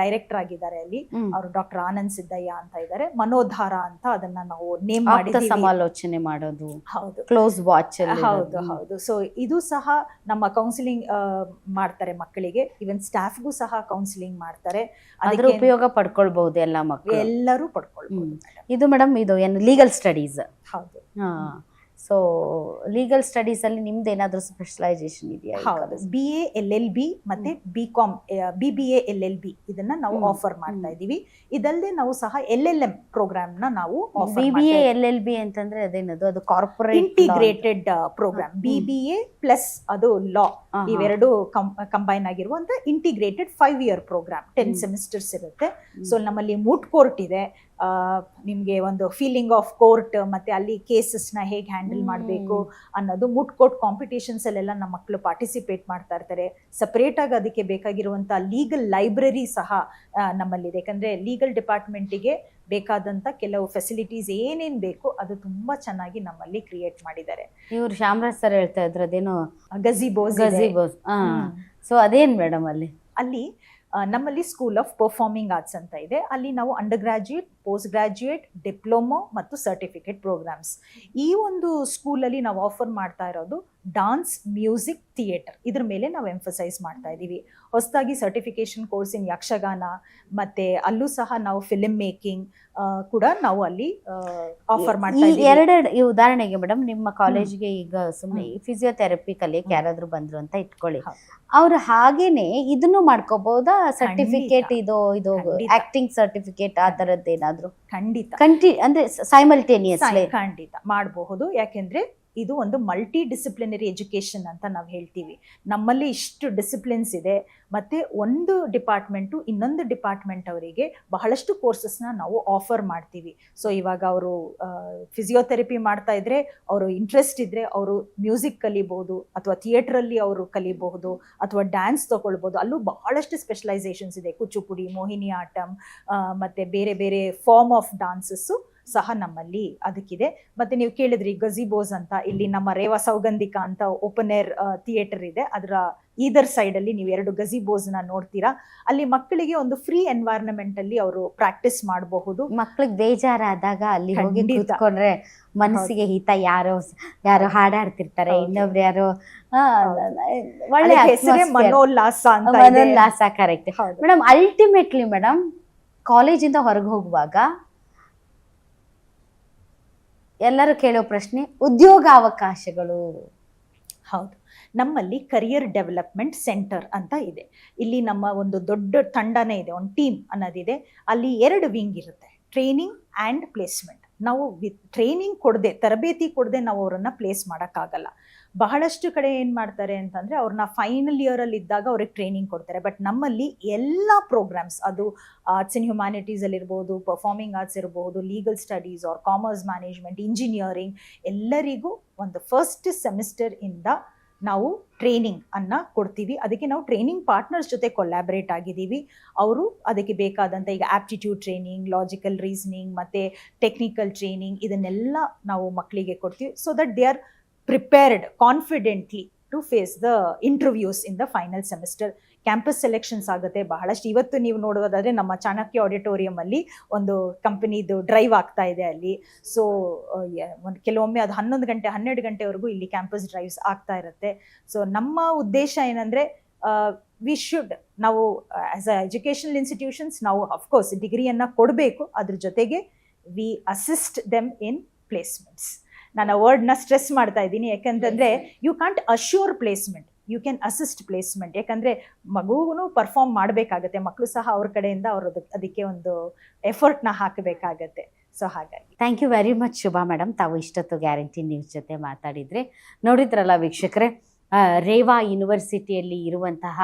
ಡೈರೆಕ್ಟರ್ ಆಗಿದ್ದಾರೆ ಅಲ್ಲಿ. ಅವರು ಡಾಕ್ಟರ್ ಆನಂದ್ ಸಿದ್ದಯ್ಯ ಅಂತ ಇದ್ದಾರೆ ಮನೋಧಾರ ಅಂತ ಅದನ್ನ ನಾವು ನೇಮ್ ಮಾಡಿ ಸಮಾಲೋಚನೆ ಮಾಡೋದು. ಹೌದು. ಕ್ಲೋಸ್ ವಾಚ್ ಹೌದು ಹೌದು. ಸೊ ಇದು ಸಹ ನಮ್ಮ ಕೌನ್ಸಿಲಿಂಗ್ ಮಾಡ್ತಾರೆ ಮಕ್ಕಳಿಗೆ. ಇವನ್ ಸ್ಟಾಫ್ಗೂ ಸಹ ಕೌನ್ಸಿಲಿಂಗ್ ಮಾಡ್ತಾರೆ. ಅದ್ರ ಅದಕ್ಕೆ ಉಪಯೋಗ ಪಡ್ಕೊಳ್ಬಹುದು ಎಲ್ಲ ಮಕ್ಕಳು? ಎಲ್ಲರೂ ಪಡ್ಕೊಳ್ಬಹುದು ಇದು ಮೇಡಮ್ ಇದು ಏನು ಲೀಗಲ್ ಸ್ಟಡೀಸ್ ಹೌದು. ಸೊ ಲೀಗಲ್ ಸ್ಟಡೀಸ್ ಅಲ್ಲಿ ನಿಮ್ದು ಏನಾದರೂ ಸ್ಪೆಷಲೈಸೇಷನ್ ಇದೆಯಾ? ಹೌದು. B A L L B ಮತ್ತೆ B com B B A L L B ಇದನ್ನ ನಾವು ಆಫರ್ ಮಾಡ್ತಾ. ಇದೀವಿ ಇದಲ್ಲದೆ ನಾವು ಸಹ ಎಲ್ ಎಲ್ ಎಂ ಪ್ರೋಗ್ರಾಮ್ನ ನಾವು B B A L L B ಅಂತಂದ್ರೆ ಅದೇನದು? ಅದು corporate integrated program. B B A plus ಅದು ಲಾ ಇವೆರಡು ಕಂಬೈನ್ ಆಗಿರುವಂತ integrated five year program ten. Semesters ಇರುತ್ತೆ. ಸೊ ನಮ್ಮಲ್ಲಿ ಮೂಟ್ ಕೋರ್ಟ್ ಇದೆ. ನಿಮ್ಗೆ ಒಂದು ಫೀಲಿಂಗ್ ಆಫ್ ಕೋರ್ಟ್ ಮತ್ತೆ ಅಲ್ಲಿ ಕೇಸಸ್ನ ಹೇಗೆ ಹ್ಯಾಂಡಲ್ ಮಾಡಬೇಕು ಅನ್ನೋದು ಮುಟ್ ಕೋರ್ಟ್ ಕಾಂಪಿಟೇಷನ್ಸಲ್ಲೆಲ್ಲ ನಮ್ಮ ಮಕ್ಕಳು ಪಾರ್ಟಿಸಿಪೇಟ್ ಮಾಡ್ತಾ ಇರ್ತಾರೆ. ಸಪ್ರೇಟಾಗಿ ಆಗಿ ಅದಕ್ಕೆ ಬೇಕಾಗಿರುವಂಥ ಲೀಗಲ್ ಲೈಬ್ರರಿ ಸಹ ನಮ್ಮಲ್ಲಿದೆ. ಯಾಕಂದರೆ ಲೀಗಲ್ ಡಿಪಾರ್ಟ್ಮೆಂಟಿಗೆ ಬೇಕಾದಂಥ ಕೆಲವು ಫೆಸಿಲಿಟೀಸ್ ಏನೇನು ಬೇಕು ಅದು ತುಂಬಾ ಚೆನ್ನಾಗಿ ನಮ್ಮಲ್ಲಿ ಕ್ರಿಯೇಟ್ ಮಾಡಿದ್ದಾರೆ. ಇವರು ಶ್ಯಾಮರಾಜ್ ಸರ್ ಹೇಳ್ತಾ ಇದ್ರು ಗಜಿ ಗಜಿಬೋಸ್ ಗಜಿಬೋಸ್ ಸೊ ಅದೇನ್ ಮೇಡಮ್ ಅಲ್ಲಿ? ಅಲ್ಲಿ ನಮ್ಮಲ್ಲಿ ಸ್ಕೂಲ್ ಆಫ್ ಪರ್ಫಾರ್ಮಿಂಗ್ ಆರ್ಟ್ಸ್ ಅಂತ ಇದೆ. ಅಲ್ಲಿ ನಾವು undergraduate postgraduate diploma ಮತ್ತು ಸರ್ಟಿಫಿಕೇಟ್ ಪ್ರೋಗ್ರಾಮ್ಸ್ ಈ ಒಂದು ಸ್ಕೂಲಲ್ಲಿ ನಾವು ಆಫರ್ ಮಾಡ್ತಾ ಇರೋದು ಡಾನ್ಸ್ ಮ್ಯೂಸಿಕ್ ಥಿಯೇಟರ್ ಇದ್ರ ಮೇಲೆ ನಾವು ಎಂಫಸೈಸ್ ಮಾಡ್ತಾ ಇದ್ದೀವಿ. ಹೊಸದಾಗಿ ಸರ್ಟಿಫಿಕೇಷನ್ ಕೋರ್ಸ್ ಇನ್ ಯಕ್ಷಗಾನ ಮತ್ತೆ ಅಲ್ಲೂ ಸಹ ನಾವು ಫಿಲಿಮ್ ಮೇಕಿಂಗ್ ಕೂಡ ನಾವು ಅಲ್ಲಿ ಆಫರ್ ಮಾಡ್ತಾ ಈ ಎರಡೆರಡು ಈ ಉದಾಹರಣೆಗೆ ಮೇಡಮ್ ನಿಮ್ಮ ಕಾಲೇಜ್ಗೆ ಈಗ ಸುಮ್ಮನೆ ಫಿಸಿಯೋಥೆರಪಿ ಕಲಿಯಕ್ಕೆ ಯಾರಾದರೂ ಬಂದರು ಅಂತ ಇಟ್ಕೊಳ್ಳಿ. ಅವ್ರು ಹಾಗೇನೆ ಇದನ್ನು ಮಾಡ್ಕೋಬಹುದಾ ಸರ್ಟಿಫಿಕೇಟ್. ಇದು ಇದು ಆಕ್ಟಿಂಗ್ ಸರ್ಟಿಫಿಕೇಟ್ ಆ ತರದ್ದು ಏನಾದ್ರು ಖಂಡಿತ. ಕಂಟಿ ಅಂದ್ರೆ ಸೈಮಲ್ಟೇನಿಯಸ್ಲಿ ಖಂಡಿತ ಮಾಡಬಹುದು. ಯಾಕೆಂದ್ರೆ ಇದು ಒಂದು ಮಲ್ಟಿ ಡಿಸಿಪ್ಲಿನರಿ ಎಜುಕೇಷನ್ ಅಂತ ನಾವು ಹೇಳ್ತೀವಿ. ನಮ್ಮಲ್ಲಿ ಇಷ್ಟು ಡಿಸಿಪ್ಲಿನ್ಸ್ ಇದೆ, ಮತ್ತು ಒಂದು ಡಿಪಾರ್ಟ್ಮೆಂಟು ಇನ್ನೊಂದು ಡಿಪಾರ್ಟ್ಮೆಂಟ್ ಅವರಿಗೆ ಬಹಳಷ್ಟು ಕೋರ್ಸಸ್ನ ನಾವು ಆಫರ್ ಮಾಡ್ತೀವಿ. ಸೊ ಇವಾಗ ಅವರು ಫಿಸಿಯೋಥೆರಪಿ ಮಾಡ್ತಾ ಇದ್ರೆ ಅವರು ಇಂಟ್ರೆಸ್ಟ್ ಇದ್ರೆ ಅವರು ಮ್ಯೂಸಿಕ್ ಕಲಿಬಹುದು ಅಥವಾ ಥಿಯೇಟ್ರಲ್ಲಿ ಅವರು ಕಲಿಬಹುದು ಅಥವಾ ಡ್ಯಾನ್ಸ್ ತಗೊಳ್ಬೋದು. ಅಲ್ಲೂ ಬಹಳಷ್ಟು ಸ್ಪೆಷಲೈಸೇಷನ್ಸ್ ಇದೆ. ಕೂಚುಪುಡಿ ಮೋಹಿನಿ ಆಟಂ ಮತ್ತು ಬೇರೆ ಬೇರೆ ಫಾರ್ಮ್ ಆಫ್ ಡಾನ್ಸಸ್ಸು ಸಹ ನಮ್ಮಲ್ಲಿ ಅದಕ್ಕಿದೆ ಮತ್ತೆ ನೀವು ಕೇಳಿದ್ರಿ ಗಜಿಬೋಸ್ ಅಂತ ಇಲ್ಲಿ ನಮ್ಮ ರೇವಾ ಸೌಗಂಧಿಕ ಅಂತ ಓಪನ್ ಏರ್ ಥಿಯೇಟರ್ ಇದೆ ಅದರ ಈದರ್ ಸೈಡ್ ಅಲ್ಲಿ ನೀವು ಎರಡು ಗಜಿಬೋಸ್ನ ನೋಡ್ತೀರಾ ಅಲ್ಲಿ ಮಕ್ಕಳಿಗೆ ಒಂದು ಫ್ರೀ ಎನ್ವೈರನ್ಮೆಂಟ್ ಅಲ್ಲಿ ಅವರು ಪ್ರಾಕ್ಟೀಸ್ ಮಾಡಬಹುದು ಮಕ್ಕಳಿಗೆ ಬೇಜಾರಾದಾಗ ಅಲ್ಲಿ ಹೋಗಿ ಕೂತ್ಕೊಂಡ್ರೆ ಮನಸ್ಸಿಗೆ ಹಿತ ಯಾರೋ ಯಾರೋ ಹಾಡಾಡ್ತಿರ್ತಾರೆ. ಇನ್ನೊಬ್ರು ಯಾರೋ. ಒಳ್ಳೆ ಹೆಸರೇ. ಮನೋಲ್ಲಾಸ ಅಂತ ಇದೆ. Manollasa correct. Madam ultimately madam ಕಾಲೇಜಿಂದ ಹೊರಗೆ ಹೋಗುವಾಗ ಎಲ್ಲರೂ ಕೇಳೋ ಪ್ರಶ್ನೆ ಉದ್ಯೋಗ ಅವಕಾಶಗಳು ಹೌದು. ನಮ್ಮಲ್ಲಿ ಕರಿಯರ್ ಡೆವಲಪ್ಮೆಂಟ್ ಸೆಂಟರ್ ಅಂತ ಇದೆ. ಇಲ್ಲಿ ನಮ್ಮ ಒಂದು ದೊಡ್ಡ ತಂಡನೇ ಇದೆ, ಒಂದು ಟೀಮ್ ಅನ್ನೋದಿದೆ. ಅಲ್ಲಿ ಎರಡು ವಿಂಗ್ ಇರುತ್ತೆ. ಟ್ರೈನಿಂಗ್ ಆ್ಯಂಡ್ ಪ್ಲೇಸ್ಮೆಂಟ್ ನಾವು ವಿತ್ ಟ್ರೈನಿಂಗ್ ಕೊಡದೆ, ತರಬೇತಿ ಕೊಡದೆ ನಾವು ಅವರನ್ನು ಪ್ಲೇಸ್ ಮಾಡೋಕ್ಕಾಗಲ್ಲ. ಬಹಳಷ್ಟು ಕಡೆ ಏನು ಮಾಡ್ತಾರೆ ಅಂತಂದರೆ ಅವ್ರನ್ನ ಫೈನಲ್ ಇಯರಲ್ಲಿ ಇದ್ದಾಗ ಅವ್ರಿಗೆ ಟ್ರೈನಿಂಗ್ ಕೊಡ್ತಾರೆ. ಬಟ್ ನಮ್ಮಲ್ಲಿ ಎಲ್ಲ ಪ್ರೋಗ್ರಾಮ್ಸ್ ಅದು ಆರ್ಟ್ಸ್ ಇನ್ ಹ್ಯುಮ್ಯಾನಿಟೀಸಲ್ಲಿ ಇರ್ಬೋದು ಪರ್ಫಾರ್ಮಿಂಗ್ ಆರ್ಟ್ಸ್ ಇರ್ಬೋದು legal studies or commerce management engineering ಎಲ್ಲರಿಗೂ ಒಂದು ಫಸ್ಟ್ ಸೆಮಿಸ್ಟರ್ ಇಂದ ನಾವು ಟ್ರೈನಿಂಗ್ ಅನ್ನ ಕೊಡ್ತೀವಿ. ಅದಕ್ಕೆ ನಾವು ಟ್ರೈನಿಂಗ್ ಪಾರ್ಟ್ನರ್ಸ್ ಜೊತೆ ಕೊಲ್ಯಾಬರೇಟ್ ಆಗಿದ್ದೀವಿ. ಅವರು ಅದಕ್ಕೆ ಬೇಕಾದಂಥ ಈಗ ಆಪ್ಟಿಟ್ಯೂಡ್ ಟ್ರೈನಿಂಗ್ ಲಾಜಿಕಲ್ ರೀಸನಿಂಗ್ ಮತ್ತು ಟೆಕ್ನಿಕಲ್ ಟ್ರೈನಿಂಗ್ ಇದನ್ನೆಲ್ಲ ನಾವು ಮಕ್ಕಳಿಗೆ ಕೊಡ್ತೀವಿ. So that they are prepared confidently to face the interviews in the final semester campus selections ಆಗುತ್ತೆ. ಬಹಳಷ್ಟು ಇವತ್ತು ನೀವು ನೋಡೋದಾದರೆ ನಮ್ಮ ಚಾಣಕ್ಯ ಆಡಿಟೋರಿಯಂ ಅಲ್ಲಿ ಒಂದು ಕಂಪನಿದು ಡ್ರೈವ್ ಆಗ್ತಾ ಇದೆ ಅಲ್ಲಿ. ಸೊ ಒಂದು ಕೆಲವೊಮ್ಮೆ ಅದು ಹನ್ನೊಂದು ಗಂಟೆ, ಹನ್ನೆರಡು ಗಂಟೆವರೆಗೂ ಇಲ್ಲಿ ಕ್ಯಾಂಪಸ್ ಡ್ರೈವ್ಸ್ ಆಗ್ತಾ ಇರುತ್ತೆ. ಸೊ ನಮ್ಮ ಉದ್ದೇಶ ಏನಂದರೆ ವಿ ಶುಡ್ ನಾವು ಆ್ಯಸ್ ಅ ಎಜುಕೇಷನಲ್ ಇನ್ಸ್ಟಿಟ್ಯೂಷನ್ಸ್ ನಾವು ಅಫ್ಕೋರ್ಸ್ ಡಿಗ್ರಿಯನ್ನು ಕೊಡಬೇಕು. ಅದ್ರ ಜೊತೆಗೆ we assist them in placements ನಾನು ಆ ವರ್ಡ್ನ ಸ್ಟ್ರೆಸ್ ಮಾಡ್ತಾ ಇದ್ದೀನಿ. ಯಾಕಂತಂದರೆ you can't assure placement you can assist placement ಯಾಕಂದರೆ ಮಗುವೂ ಪರ್ಫಾರ್ಮ್ ಮಾಡಬೇಕಾಗತ್ತೆ. ಮಕ್ಕಳು ಸಹ ಅವ್ರ ಕಡೆಯಿಂದ ಅವರು ಅದಕ್ಕೆ ಒಂದು ಎಫರ್ಟ್ನ ಹಾಕಬೇಕಾಗತ್ತೆ. ಸೊ ಹಾಗಾಗಿ. Thank you very much Shubha madam ತಾವು ಇಷ್ಟೊತ್ತು ಗ್ಯಾರಂಟಿ ನ್ಯೂಸ್ ಜೊತೆ ಮಾತಾಡಿದರೆ ನೋಡಿದ್ರಲ್ಲ ವೀಕ್ಷಕರೇ ರೇವಾ ಯೂನಿವರ್ಸಿಟಿಯಲ್ಲಿ ಇರುವಂತಹ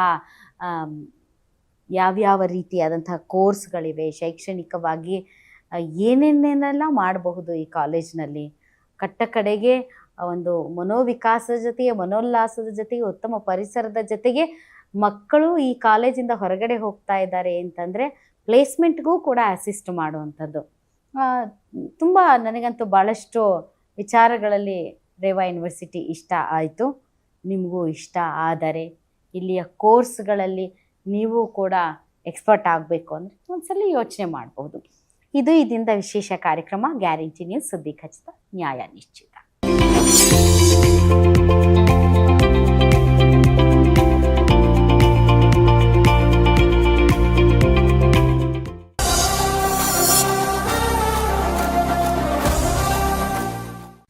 ಯಾವ್ಯಾವ ರೀತಿಯಾದಂತಹ ಕೋರ್ಸ್ಗಳಿವೆ ಶೈಕ್ಷಣಿಕವಾಗಿ ಏನೇನೇನೆಲ್ಲ ಮಾಡಬಹುದು ಈ ಕಾಲೇಜ್ನಲ್ಲಿ ಕಟ್ಟ ಕಡೆಗೆ ಒಂದು ಮನೋವಿಕಾಸದ ಜೊತೆಗೆ, ಮನೋಲ್ಲಾಸದ ಜೊತೆಗೆ, ಉತ್ತಮ ಪರಿಸರದ ಜೊತೆಗೆ ಮಕ್ಕಳು ಈ ಕಾಲೇಜಿಂದ ಹೊರಗಡೆ ಹೋಗ್ತಾ ಇದ್ದಾರೆ ಅಂತಂದರೆ ಪ್ಲೇಸ್ಮೆಂಟ್ಗೂ ಕೂಡ ಅಸಿಸ್ಟ್ ಮಾಡುವಂಥದ್ದು. ತುಂಬ ನನಗಂತೂ ಭಾಳಷ್ಟು ವಿಚಾರಗಳಲ್ಲಿ ರೇವಾ ಯೂನಿವರ್ಸಿಟಿ ಇಷ್ಟ ಆಯಿತು. ನಿಮಗೂ ಇಷ್ಟ ಆದರೆ ಇಲ್ಲಿಯ ಕೋರ್ಸ್ಗಳಲ್ಲಿ ನೀವು ಕೂಡ ಎಕ್ಸ್ಪರ್ಟ್ ಆಗಬೇಕು ಅಂದರೆ ಒಂದ್ಸಲ ಯೋಚನೆ ಮಾಡಬಹುದು ಇದು ಇದರಿಂದ ವಿಶೇಷ ಕಾರ್ಯಕ್ರಮ ಗ್ಯಾರಂಟಿ ನ್ಯೂಸ್ ಸುದ್ದಿ ಖಚಿತ ನ್ಯಾಯ ನಿಶ್ಚಿತ.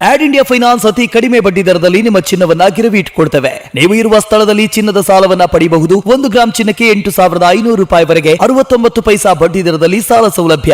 ಆಡ್ ಇಂಡಿಯಾ ಫೈನಾನ್ಸ್ ಅತಿ ಕಡಿಮೆ ಬಡ್ಡಿ ದರದಲ್ಲಿ ನಿಮ್ಮ ಚಿನ್ನವನ್ನ ಗಿರವಿ ಇಟ್ಕೊಳ್ತವೆ ನೀವು ಇರುವ ಸ್ಥಳದಲ್ಲಿ ಚಿನ್ನದ ಸಾಲವನ್ನ ಪಡೆಯಬಹುದು ಒಂದು ಗ್ರಾಮ್ ಚಿನ್ನಕ್ಕೆ ಎಂಟು ಸಾವಿರದ ಐನೂರು ರೂಪಾಯಿವರೆಗೆ ಅರವತ್ತೊಂಬತ್ತು ಪೈಸಾ ಬಡ್ಡಿ ದರದಲ್ಲಿ ಸಾಲ ಸೌಲಭ್ಯ.